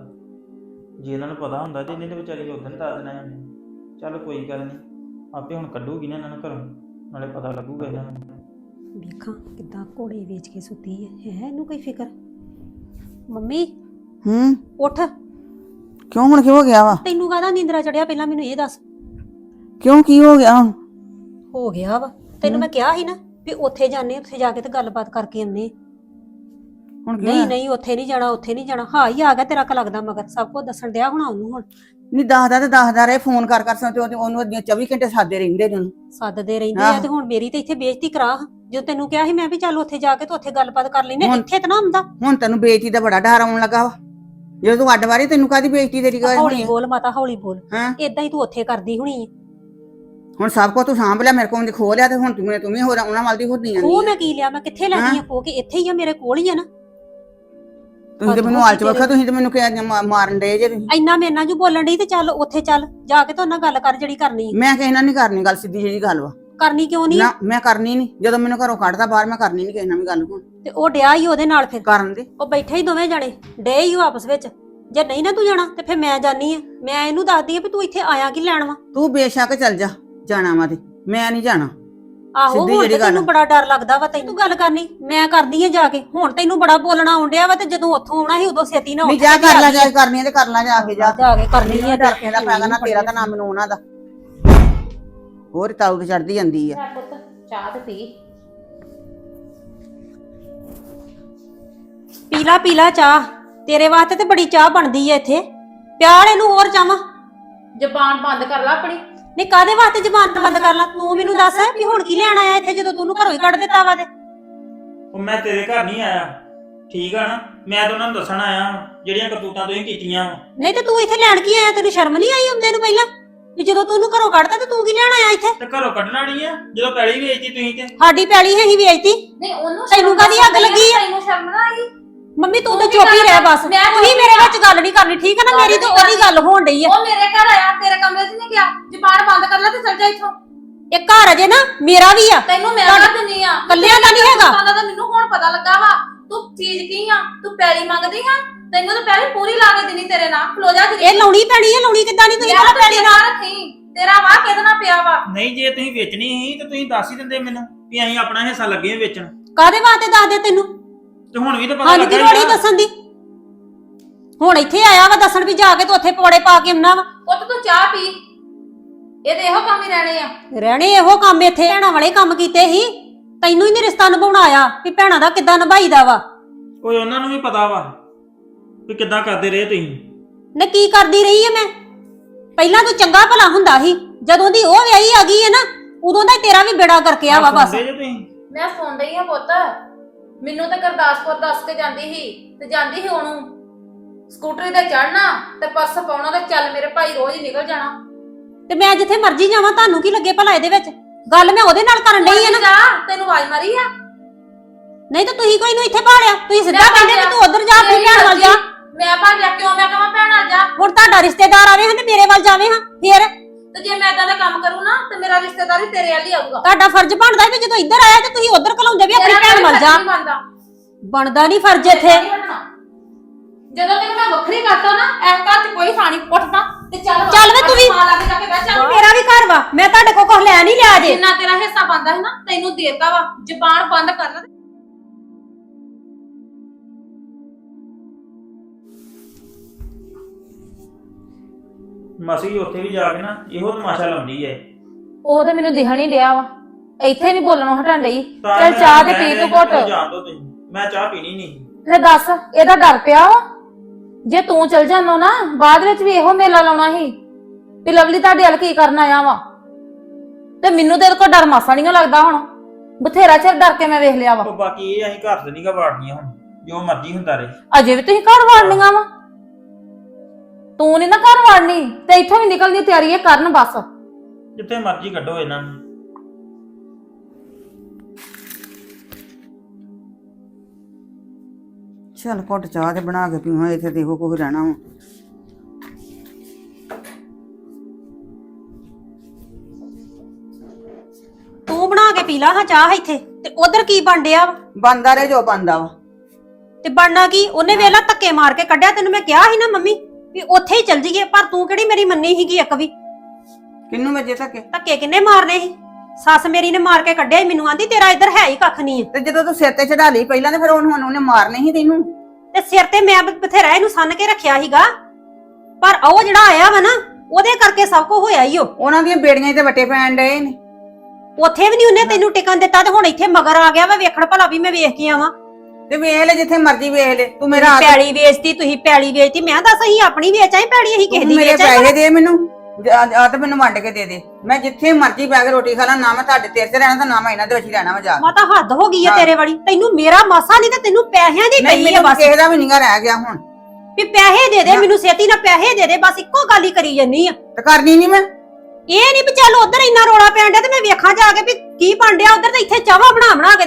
E: ਜੇ ਇਹਨਾਂ ਨੂੰ ਪਤਾ ਹੁੰਦਾ ਤੇ ਇਹਨਾਂ ਦੇ ਵਿਚਾਰੀ ਉਦੋਂ ਦੱਸ ਦੇਣਾ ਇਹਨੇ ਚੱਲ ਕੋਈ ਗੱਲ ਨਹੀਂ ਆਪੇ ਹੁਣ ਕੱਢੂਗੀ ਨਾ ਇਹਨਾਂ ਨੂੰ ਘਰੋਂ ਨਾਲੇ ਪਤਾ ਲੱਗੂਗਾ ਇਹਨਾਂ ਨੂੰ।
C: ਵੇਖਾਂ ਕਿੱਦਾਂ ਘੋੜੇ ਵੇਚ ਕੇ ਸੁੱਤੀ ਹੈ। ਹੈ ਇਹਨੂੰ ਕੋਈ ਫਿਕਰ? ਮੰਮੀ
D: ਹੂੰ?
C: ਉੱਠ।
D: ਕਿਉਂ ਹੁਣ ਕੀ ਹੋ ਗਿਆ ਵਾ?
C: ਤੈਨੂੰ ਕਾਹਦਾ ਨੀਂਦਰਾ ਚੜਿਆ ਪਹਿਲਾਂ ਮੈਨੂੰ ਇਹ ਦੱਸ।
D: ਕਿਉਂ ਕੀ ਹੋ ਗਿਆ? ਹੁਣ
C: ਹੋ ਗਿਆ ਵਾ। ਤੈਨੂੰ ਮੈਂ ਕਿਹਾ ਸੀ ਨਾ ਵੀ ਉੱਥੇ ਜਾਣੇ ਉੱਥੇ ਜਾ ਕੇ ਤੇ ਗੱਲਬਾਤ ਕਰਕੇ ਆਉਨੇ
D: ਹੁਣ ਕੀ
C: ਨਹੀਂ
D: ਹੋਇਆ?
C: ਨਹੀਂ ਉੱਥੇ ਨਹੀਂ ਜਾਣਾ ਉੱਥੇ ਨਹੀਂ ਜਾਣਾ। ਹਾਂ ਹੀ ਆ ਗਿਆ ਤੇਰਾ ਕ ਲੱਗਦਾ ਮਗਰ। ਸਭ ਕੁਝ ਦੱਸਣ ਡਿਆ ਹੁਣ ਉਹਨੂੰ ਹੁਣ।
D: ਨਹੀਂ ਦੱਸਦਾ ਤੇ ਦੱਸਦਾ ਰਹੇ ਫੋਨ ਕਰ ਕਰ ਸੋ ਤੇ ਉਹਨੂੰ ਅੱਗੇ 24 ਘੰਟੇ ਸਾਦੇ ਰਹਿੰਦੇ ਨੇ ਉਹਨੂੰ।
C: ਸੱਦਦੇ ਰਹਿੰਦੇ ਆ। ਤੇ ਹੁਣ ਮੇਰੀ ਤੇ ਇੱਥੇ ਬੇਇੱਜ਼ਤੀ ਕਰਾ ਜੋ ਤੈਨੂੰ ਕਿਹਾ ਸੀ ਮੈਂ ਵੀ ਚੱਲ ਉੱਥੇ ਜਾ ਕੇ ਤੇ ਉੱਥੇ ਗੱਲਬਾਤ ਕਰ ਲੈਨੇ
D: ਹੁਣ-
C: ਇੱਥੇ ਤਾਂ ਨਾ ਹੁੰਦਾ।
D: ਹੁਣ ਤੈਨੂੰ ਬੇਇੱਜ਼ਤੀ ਦਾ ਬੜਾ ਡਰ ਆਉਣ ਲੱਗਾ ਵਾ। ਜਦੋਂ ਤੂੰ ਅੱਡ ਵਾਰੀ ਤੈਨੂੰ ਕਾਦੀ ਬੇਇੱਜ਼ਤੀ ਤੇਰੀ ਗੱਲ
C: ਹੌਲੀ
D: ਹੋਣੀ ਆ?
C: ਬੋਲ ਮਾਤਾ ਹੌਲੀ ਬੋਲ।
D: ਹਾਂ?
C: ਇਦਾਂ ਹੀ ਤੂੰ ਉੱਥੇ ਕਰਦੀ ਹੁਣੀ
D: ਹੁਣ ਸਭ ਕੁਝ ਤੂੰ ਸਾਂਭ ਲਿਆ ਮੇਰੇ ਕੋਲ ਖੋ ਲਿਆ ਤੇ ਹੁਣ ਤੂੰ ਤੂੰ ਵੀ ਹੋਰ ਉਹਨਾਂ ਵੱਲ ਦੀ ਹੁੰਦੀ
C: ਉਹ
D: ਜਾਂਦੀ
C: ਮੈਂ ਕੀ ਲਿਆ? ਮੈਂ ਕਿੱਥੇ ਲੈਣੀ ਆ ਖੋ ਕੇ? ਇੱਥੇ ਹੀ ਆ ਮੇਰੇ ਕੋਲ ਹੀ ਆ ਨਾ।
D: ਤੁਸੀਂ ਤੇ ਮੈਨੂੰ ਆਲਚ ਵੱਖਾ ਤੁਸੀਂ ਤੇ ਮੈਨੂੰ ਕਿਹਾ ਮਾ- ਮਾਰਨ ਦੇ ਜੇ ਤੁਸੀਂ।
C: ਇੰਨਾ ਮੇਰੇ ਨਾਲ ਜੂ ਬੋਲਣ ਡਈ ਤੇ ਚੱਲ ਉੱਥੇ ਚੱਲ। ਜਾ ਕੇ ਤੇ ਉਹਨਾਂ ਗੱਲ ਕਰ ਜਿਹੜੀ ਕਰਨੀ ਆ।
D: ਮੈਂ ਕਿਸੇ ਨਾਲ ਨਹੀਂ ਕਰਨੀ ਗੱਲ ਸਿੱਧੀ ਜਿਹੀ ਗੱਲ ਵਾ।
C: ਕਰਨੀ ਕਿਉਂ ਨਹੀਂ?
D: ਨਾ ਮੈਂ ਕਰਨੀ ਨਹੀਂ। ਜਦੋਂ ਮੈਨੂੰ ਘਰੋਂ ਕੱਢਦਾ ਬਾਹਰ ਮੈਂ ਕਰਨੀ ਨਹੀਂ ਕਿਸੇ ਨਾਲ ਵੀ ਗੱਲ ਹੁਣ।
C: ਤੇ ਉਹ ਡਿਆ ਹੀ ਉਹਦੇ ਨਾਲ ਫਿਰ?
D: ਕਰਨ ਦੇ।
C: ਉਹ ਬੈਠੇ ਹੀ ਦੋਵੇਂ ਜਣੇ। ਡੇ ਹੀ ਉਹ ਆਪਸ ਵਿੱਚ। ਜੇ ਨਹੀਂ ਨਾ ਤੂੰ ਜਾਣਾ ਤੇ ਫਿਰ ਮੈਂ ਜਾਨੀ ਆ। ਮੈਂ ਇਹਨੂੰ ਦੱਸਦੀ ਆ ਵੀ ਤੂੰ ਇੱਥੇ ਆਇਆ ਕੀ ਲੈਣ ਵਾ?
D: ਤੂੰ ਬੇਸ਼ੱਕ ਚੱਲ ਜਾ ਜਾਣਾ ਵਾ ਤੇ। ਮੈਂ ਨਹੀਂ ਜਾਣਾ।
C: ਆਹੋ
D: ਸਿੱਧੀ
C: ਹੁਣ
D: ਜਿਹੜੀ
C: ਤੇ
D: ਗੱਲ
C: ਤੈਨੂੰ ਬੜਾ ਡਰ ਲੱਗਦਾ ਵਾ ਤੈਨੂੰ ਗੱਲ ਕਰਨੀ। ਮੈਂ ਕਰਦੀ ਆ ਜਾ ਕੇ। ਹੁਣ ਤੈਨੂੰ ਬੜਾ ਬੋਲਣਾ ਆਉਂਦਿਆ ਵਾ ਤੇ ਜਦੋਂ ਉੱਥੋਂ ਆਉਣਾ ਸੀ ਉਦੋਂ ਛੇਤੀ ਨਾ
D: ਨਹੀਂ
C: ਉੱਠ
D: ਜਾ
C: ਕੇ
D: ਕਰ ਲੈ ਜਾ ਕਰ ਲਈ ਤੇ ਕਰ ਲੈ ਜਾ ਕੇ ਜਾ।
C: ਜਾ ਕੇ ਕਰਨੀ ਆ
D: ਡਰ ਕੇ ਦਾ ਫਾਇਦਾ ਨਾ ਤੇਰਾ ਤਾਂ ਨਾ ਮੈਨੂੰ ਉਹਨਾਂ ਦਾ। ਹੋਰ ਤਾਉ ਤੇ ਚੜਦੀ ਜਾਂਦੀ ਆ।
B: ਪੁੱਤ ਚਾਹ ਤੇ ਪੀ।
C: ਪੀਲਾ ਪੀਲਾ ਚਾਹ ਤੇਰੇ ਵਾਸਤੇ ਤੇ ਬੜੀ ਚਾਹ ਬਣਦੀ ਆ ਇੱਥੇ। ਪਿਆਲ ਇਹਨੂੰ ਹੋਰ ਚਾਵਾਂ।
B: ਜ਼ਬਾਨ ਬੰਦ ਕਰ ਲੈ ਆਪਣੀ।
C: ਨਹੀਂ ਕਾਦੇ ਵਾਸਤੇ ਜ਼ਬਾਨ ਬੰਦ ਕਰ ਲਾ? ਤੂੰ ਮੈਨੂੰ ਦੱਸ ਵੀ ਹੁਣ ਕੀ ਲੈਣ ਆਇਆ ਇੱਥੇ ਜਦੋਂ ਤੂੰ ਉਹਨੂੰ ਘਰੋਂ ਹੀ ਕੱਢ ਦਿੱਤਾ ਵਾ ਤੇ।
E: ਉਹ ਮੈਂ ਤੇਰੇ ਘਰ ਨਹੀਂ ਆਇਆ। ਠੀਕ ਆ ਨਾ? ਮੈਂ ਤਾਂ ਉਹਨਾਂ ਨੂੰ ਦੱਸਣ ਆਇਆ ਜਿਹੜੀਆਂ ਕਰਤੂਤਾਂ ਤੁਸੀਂ ਕੀਤੀਆਂ ਵਾਂ।
C: ਨਹੀਂ ਤੇ ਤੂੰ ਇੱਥੇ ਲੈਣ ਕੀ ਆਇਆ? ਤੈਨੂੰ ਸ਼ਰਮ ਨਹੀਂ ਆਈ ਹੁੰਦੇ ਨੂੰ ਪਹਿਲਾਂ? ਵੀ ਜਦੋਂ ਤੂੰ ਉਹਨੂੰ ਘਰੋਂ ਕੱਢਤਾ ਤੇ ਤੂੰ ਕੀ ਲੈਣ ਆਇਆ ਇੱਥੇ?
E: ਤੇ ਘਰੋਂ ਕੱਢਣਾ ਨਹੀਂ ਆ ਜਦੋਂ ਪੈਲੀ ਵੇਚਦੀ ਤੁਸੀਂ ਤੇ।
C: ਸਾਡੀ ਪੈਲੀ ਹੈ ਹੀ ਵੇਚਤੀ।
B: ਨਹੀਂ ਉਹਨੂੰ
C: ਤੈਨੂੰ ਕਾਹਦੀ ਅੱਗ ਲੱਗੀ ਆ?
B: ਤੈਨੂੰ ਸ਼ਰਮ ਨਾ ਆਈ।
C: ਮੰਮੀ ਤੂੰ
B: ਤੂੰ
C: ਤਾਂ ਚੁੱਪ ਹੀ ਰਹਿ। ਬਸ।
B: ਮੈਂ
C: ਤੁਸੀਂ
B: ਚੁੱਪ
C: ਮੇਰੇ
B: ਹੀ
C: ਵਿੱਚ ਗੱਲ ਨਹੀਂ ਕਰਨੀ ਠੀਕ ਹੈ ਨਾ? ਮੇਰੀ ਤਾਂ ਉਹਦੀ ਗੱਲ ਹੋਣ ਡਈ ਆ।
B: ਉਹ ਮੇਰੇ ਘਰ ਆਇਆ ਤੇਰੇ ਕਮਰੇ 'ਚ ਨਹੀਂ ਗਿਆ। ਜ਼ਬਾਨ ਬੰਦ ਕਰ ਲੈ ਤੇ ਚਲ ਜਾ ਇੱਥੋਂ।
C: ਇਹ ਘਰ ਅਜੇ ਨਾ ਮੇਰਾ ਵੀ ਆ।
B: ਤੈਨੂੰ ਮੈਂ
C: ਤੁਹਾਡਾ-
B: ਕਰ ਦਿੰਨੀ ਆ।
C: ਕੱਲਿਆਂ ਦਾ ਨਹੀਂ ਹੈਗਾ।
B: ਤਾਂ ਮੈਨੂੰ ਹੁਣ ਪਤਾ ਲੱਗਾ ਵਾ। ਤੂੰ ਚੀਜ਼ ਕੀ ਆ? ਤੂੰ ਪੈਰੀ ਮੰਗਦੀ ਆ? ਤੈਨੂੰ ਤਾਂ ਪਹਿਲੇ ਪੂਰੀ ਲਾ ਕੇ ਦੇਣੀ ਤੇਰੇ ਨਾਲ। ਖਲੋ ਜਾ
C: ਇਹ ਲਾਉਣੀ ਪੈਣੀ ਹੈ ਲਾਉਣੀ ਕਿੱਦਾਂ ਨਹੀਂ ਤੁਸੀਂ ਪਹਿਲਾਂ ਪੈਲੀ ਨਾਲ
B: ਰੱਖੀ। ਤੇਰਾ ਵਾਹ ਕਿਹਦੇ ਨਾਲ ਪਿਆ ਵਾ?
E: ਨਹੀਂ ਜੇ ਤੁਸੀਂ ਵੇਚਣੀ ਸੀ ਤੇ ਤੁਸੀਂ ਦੱਸ ਹੀ ਦਿੰਦੇ ਮੈਨੂੰ ਵੀ ਅਸੀਂ ਆਪਣਾ ਹਿੱਸਾ ਲੱਗੇ ਵੇਚਣ।
C: ਕਾਦੇ ਵਾਸਤੇ ਦੱਸ ਦੇ ਤੈਨੂੰ?
E: ਤੇ ਹੁਣ ਵੀ ਤਾਂ ਪਤਾ
C: ਕੀ
E: ਲੱਗਾ
C: ਲੋੜ ਹੀ ਦੱਸਣ ਦੀ? ਹੁਣ ਇੱਥੇ ਆਇਆ ਵਾ ਦੱਸਣ ਵੀ ਜਾ ਕੇ ਤੂੰ ਉੱਥੇ ਪੌੜੇ ਪਾ ਕੇ ਆਉਣਾ ਵਾ।
B: ਪੁੱਤ ਤੂੰ ਚਾਹ ਪੀ। ਇਹਦੇ ਇਹੋ ਕੰਮ ਹੀ ਰਹਿਣੇ ਆ।
C: ਰਹਿਣੇ ਇਹੋ ਕੰਮ ਇੱਥੇ ਭੈਣਾਂ ਵਾਲੇ ਕੰਮ ਕੀਤੇ ਸੀ। ਤੈਨੂੰ ਹੀ ਨਹੀਂ ਰਿਸ਼ਤਾ ਨਿਭਾਉਣਾ ਆਇਆ ਵੀ ਭੈਣਾਂ ਦਾ ਕਿੱਦਾਂ ਨਿਭਾਈਦਾ ਵਾ।
E: ਓਏ ਉਹਨਾਂ ਨੂੰ ਵੀ ਪਤਾ ਵਾ। ਵੀ ਕਿੱਦਾਂ ਕਰਦੇ ਰਹੇ ਤੁਸੀਂ?
C: ਨੇ ਕੀ ਕਰਦੀ ਰਹੀ ਐ ਮੈਂ? ਪਹਿਲਾਂ ਤੂੰ ਚੰਗਾ ਭਲਾ ਹੁੰਦਾ ਸੀ ਜਦੋਂ ਦੀ ਉਹ ਵਿਆਹੀ ਆ ਗਈ ਹੈ ਨਾ ਉਦੋਂ ਦਾ ਹੀ ਤੇਰਾ ਵੀ ਬੇੜਾ ਕਰਕੇ ਆ ਵਾ ਬਸ।
E: ਸੁਣਦੇ ਜੇ ਤੁਸੀਂ?
B: ਮੈਂ ਸੁਣ ਰਹੀ ਆ ਪੁੱਤ। ਮੈਨੂੰ ਤਾਂ ਗੁਰਦਾਸਪੁਰ ਦੱਸ ਕੇ ਜਾਂਦੀ ਸੀ ਤੇ ਜਾਂਦੀ ਸੀ ਉਹਨੂੰ। ਸਕੂਟਰੀ ਤੇ ਚੜਨਾ ਤੇ ਪਰਸ ਪਾਉਣਾ ਤੇ ਚੱਲ ਮੇਰੇ ਭਾਈ ਰੋਜ਼ ਹੀ ਨਿਕਲ ਜਾਣਾ।
C: ਤੇ ਮੈਂ ਜਿੱਥੇ ਮਰਜ਼ੀ ਜਾਵਾਂ ਤੁਹਾਨੂੰ ਕੀ ਲੱਗੇ ਭਲਾ ਇਹਦੇ ਵਿੱਚ? ਗੱਲ ਮੈਂ ਉਹਦੇ ਨਾਲ ਕਰਨ ਡਈ ਆ ਨਾ।
B: ਜਾ ਤੈਨੂੰ ਆਵਾਜ਼ ਮਾਰੀ ਆ।
C: ਨਹੀਂ ਤਾਂ ਤੁਸੀਂ ਕੋਈ ਨੂੰ ਇੱਥੇ ਭਾਲਿਆ ਤੁਸੀਂ ਸਿੱਧਾ ਕਹਿੰਦੇ ਕਿ। ਤੂੰ ਉਧਰ ਜਾ ਆਪਣੀ ਭੈਣ ਵੱਲ ਜਾ।
B: ਮੈਂ ਭਾਲਿਆ ਕਿਉਂ? ਮੈਂ ਕਹਾਂ ਭੈਣ ਜਾ।
C: ਹੁਣ ਤੁਹਾਡਾ ਰਿਸ਼ਤੇਦਾਰ ਆਵੇ ਹਨ ਤੇ ਮੇਰੇ ਵੱਲ ਜਾਵੇ ਹਾਂ ਫੇਰ?
B: ਤੇ ਜੇ ਮੈਂ ਇਦਾਂ ਦਾ ਕੰਮ ਕਰੂੰ ਨਾ ਤੇ ਮੇਰਾ ਰਿਸ਼ਤੇਦਾਰ ਵੀ ਤੇਰੇ ਵੱਲ ਹੀ ਆਊਗਾ।
C: ਤੁਹਾਡਾ ਫਰਜ਼ ਬਣਦਾ ਵੀ ਜਦੋਂ ਇੱਧਰ ਆਇਆ ਤੇ ਤੁਸੀਂ ਉਧਰ ਘਲਾਉਂਦੇ ਵੀ ਆਪਣੀ ਭੈਣ ਵੱਲ ਜਾ। ਬਣਦਾ। ਨਹੀਂ ਫਰਜ਼ ਇੱਥੇ।
B: ਜਦੋਂ ਤੈਨੂੰ ਮੈਂ ਵੱਖਰੀ ਕਰਤਾ ਨਾ ਇਸ ਘਰ 'ਚ ਕੋਈ ਖਾਣੀ ਪੁੱਟਦਾ ਤੇ ਚੱਲ
C: ਚੱਲ ਵੇ ਤੂੰ ਵੀ।
B: ਮਾਂ ਲਾਗੇ ਜਾ ਕੇ ਬਹਿ ਚੱਲ
C: ਮੇਰਾ ਵੀ ਘਰ ਵਾ। ਮੈਂ ਤੁਹਾਡੇ ਕੋਲ ਕੁਝ ਲੈ ਨਹੀਂ ਲਿਆ ਜੇ
B: ਜਿੰਨਾ ਤੇਰਾ ਹਿੱਸਾ ਬੰਦਾ ਹੈ ਨਾ ਤੈਨੂੰ ਦੇਤਾ ਵਾ। ਜ਼ਬਾਨ ਬੰਦ ਕਰ ਲੈ।
E: ਮਾਸੀ ਉੱਥੇ ਵੀ ਜਾ ਕੇ ਨਾ ਇਹੋ ਤਮਾਸ਼ਾ ਲਾਉਂਦੀ ਐ।
B: ਉਹ ਤੇ ਮੈਨੂੰ ਦਿਖਣ ਹੀ ਡਿਆ ਵਾ। ਇੱਥੇ ਨਹੀਂ ਬੋਲਣੋਂ ਹਟਣ ਡਈ। ਚੱਲ ਚਾਹ ਤੇ ਪੀ ਤੂੰ ਘੁੱਟ।
E: ਜਾਣ ਦਿਓ ਤੁਸੀਂ। ਮੈਂ ਚਾਹ ਪੀਣੀ ਨਹੀਂ।
B: ਤੇ ਦੱਸ ਇਹਦਾ ਡਰ ਪਿਆ ਵਾ? ਜੇ ਤੂੰ ਚਲ ਜਾਨੋ ਨਾ ਬਾਅਦ ਵਿੱਚ ਵੀ ਇਹੋ ਮੇਲਾ ਲਾਉਣਾ ਸੀ। ਵੀ ਲਵਲੀ ਤੁਹਾਡੇ ਵੱਲ ਕੀ ਕਰਨ ਆਇਆ ਵਾ? ਤੇ ਮੈਨੂੰ ਤੇ ਇਹਦੇ ਕੋਲ ਡਰ ਮਾਸਾ ਨਹੀਂ ਲੱਗਦਾ ਹੁਣ। ਬਥੇਰਾ ਚਿਰ ਡਰ ਕੇ ਮੈਂ ਵੇਖ ਲਿਆ ਵਾ।
E: ਉਹ ਬਾਕੀ ਇਹ ਅਸੀਂ ਘਰ ਤੇ ਨਹੀਂ ਗਾ ਵਾੜਨੀਆਂ ਹੁਣ। ਜੋ ਮਰਜ਼ੀ ਹੁੰਦਾ ਰਹੇ।
B: ਅਜੇ ਵੀ ਤੁਸੀਂ ਘਰ ਵਾੜਨੀਆਂ ਵਾ? ਤੂੰ ਨਹੀਂ ਨਾ ਘਰ ਵਾੜਨੀ ਤੇ ਇੱਥੋਂ ਵੀ ਨਿਕਲਣ ਦੀ ਤਿਆਰੀ ਹੈ ਕਰਨ ਬਸ।
E: ਜਿੱਥੇ ਮਰਜ਼ੀ ਕੱਢੋ ਇਹਨਾਂ ਨੂੰ।
D: ਚੱਲ ਘੁੱਟ ਚਾਹ ਤੇ ਬਣਾ ਕੇ ਪੀਵਾਂ ਇੱਥੇ ਦੇਖੋ ਕੁਝ ਰਹਿਣਾ ਵਾ।
C: ਤੂੰ ਬਣਾ ਕੇ ਪੀ ਲਾ ਹਾਂ ਚਾਹ ਇੱਥੇ ਤੇ ਉਧਰ ਕੀ ਬਣ ਡਿਆ ਵਾ?
D: ਬੰਦਾ ਰੇ ਜੋ ਬੰਦਾ ਵਾ।
C: ਤੇ ਬਣਨਾ ਕੀ? ਉਹਨੇ ਵੇਲਾ ਧੱਕੇ ਮਾਰ ਕੇ ਕੱਢਿਆ ਤੈਨੂੰ ਮੈਂ ਕਿਹਾ ਸੀ ਨਾ ਮੰਮੀ। ਵੀ ਉੱਥੇ ਹੀ ਚੱਲ ਜੀਏ ਪਰ ਤੂੰ ਕਿਹੜੀ ਮੇਰੀ ਮੰਨੀ ਸੀਗੀ ਇੱਕ ਵੀ?
D: ਕਿੰਨੂੰ ਵਜੇ ਤੱਕ
C: ਧੱਕੇ? ਕਿੰਨੇ ਮਾਰਨੇ ਸੀ? ਸੱਸ ਮੇਰੀ ਨੇ ਮਾਰ ਕੇ ਕੱਢਿਆ ਸੀ ਮੈਨੂੰ ਆਂਦੀ ਤੇਰਾ ਇੱਧਰ ਹੈ ਹੀ ਕੱਖ ਨਹੀਂ ਹੈ।
D: ਤੇ ਜਦੋਂ ਤੂੰ ਸਿਰ ਤੇ ਚੜਾ ਲਈ ਪਹਿਲਾਂ ਤੇ ਫਿਰ ਉਹਨੂੰ ਹੁਣ ਉਹਨੇ ਮਾਰਨੀ ਸੀ ਤੈਨੂੰ?
C: ਤੇ ਸਿਰ ਤੇ ਮੈਂ ਬ- ਬਥੇਰਾ ਇਹਨੂੰ ਸੰਨ ਕੇ ਰੱਖਿਆ ਸੀਗਾ। ਪਰ ਉਹ ਜਿਹੜਾ ਆਇਆ ਵਾ ਨਾ ਉਹਦੇ ਕਰਕੇ ਸਭ ਕੁਝ ਹੋਇਆ ਹੀ ਉਹ
D: ਉਹਨਾਂ ਦੀਆਂ ਬੇੜੀਆਂ ਤੇ ਵੱਟੇ ਪੈਣ ਡਏ ਨੇ।
C: ਉੱਥੇ ਵੀ ਨਹੀਂ ਉਹਨੇ ਤੈਨੂੰ ਟਿਕਣ ਦਿੱਤਾ ਤੇ ਹੁਣ ਇੱਥੇ ਮਗਰ ਆ ਗਿਆ ਵਾ ਵੇਖਣ ਭਲਾ ਵੀ ਮੈਂ ਵੇਖ ਕੇ ਆਵਾਂ।
D: ਤੇ ਵੇਖ ਲੈ ਜਿੱਥੇ ਮਰਜ਼ੀ ਵੇਖ ਲੈ ਤੂੰ ਮੇਰਾ
C: ਮੇਰੀ ਪੈਲੀ ਵੇਚਤੀ ਤੁਸੀਂ ਪੈਲੀ ਵੇਚਤੀ ਮੈਂ ਦੱਸ ਅਸੀਂ ਆਪਣੀ ਵੇਚਾਈ ਪੈਲੀ ਅਸੀਂ ਕਿਸੇ
D: ਤੂੰ
C: ਦੀ
D: ਮੇਰੇ ਪੈਸੇ ਦੇ ਮੈਨੂੰ ਆ ਤੇ ਮੈਨੂੰ ਵੰਡ ਕੇ ਦੇ ਦੇ ਮੈਂ ਜਿੱਥੇ ਮਰਜ਼ੀ ਬੈ ਕੇ ਰੋਟੀ ਖਾ ਲਾਂ ਨਾ ਮੈਂ ਤੁਹਾਡੇ ਤੇਰੇ ਤੇ ਰਹਿਣਾ ਤੇ ਨਾ ਮੈਂ ਇਹਨਾਂ ਦੇ ਵਿੱਚ ਹੀ ਰਹਿਣਾ ਵਾ ਜਾ ਕੇ।
C: ਮਾਤਾ ਹੱਦ ਹੋ ਗਈ ਆ
D: ਹਾਂ।
C: ਤੇਰੇ ਵਾਲੀ ਤੈਨੂੰ ਮੇਰਾ ਮਾਸਾ ਨਹੀਂ ਤੇ ਤੈਨੂੰ ਪੈਸਿਆਂ ਦੀ
D: ਨਹੀਂ
C: ਪਈ ਆ
D: ਮੈਨੂੰ
C: ਬਸ
D: ਕਿਸੇ ਦਾ ਵੀ ਨਹੀਂਗਾ ਰਹਿ ਗਿਆ ਹੁਣ
C: ਵੀ ਪੈਸੇ ਦੇ ਦੇ। ਮੈਨੂੰ ਛੇਤੀ ਨਾਲ ਪੈਸੇ ਦੇ ਦੇ ਬਸ ਇੱਕੋ ਗੱਲ ਹੀ ਕਰੀ ਜੰਨੀ ਆ
D: ਤੇ ਕਰਨੀ ਨਹੀਂ ਮੈਂ
C: ਇਹ ਨਹੀਂ ਵੀ ਚੱਲ ਉਧਰ ਇੰਨਾ ਰੋਲਾ ਪੈਣ ਡਿਆ ਤੇ ਮੈਂ ਵੇਖਾਂ ਜਾ ਕੇ ਵੀ ਕੀ ਬਣ ਡਿਆ ਉਧਰ ਤੇ ਇੱਥੇ ਚਾਵਾ ਬਣਾ ਬਣਾ ਕੇ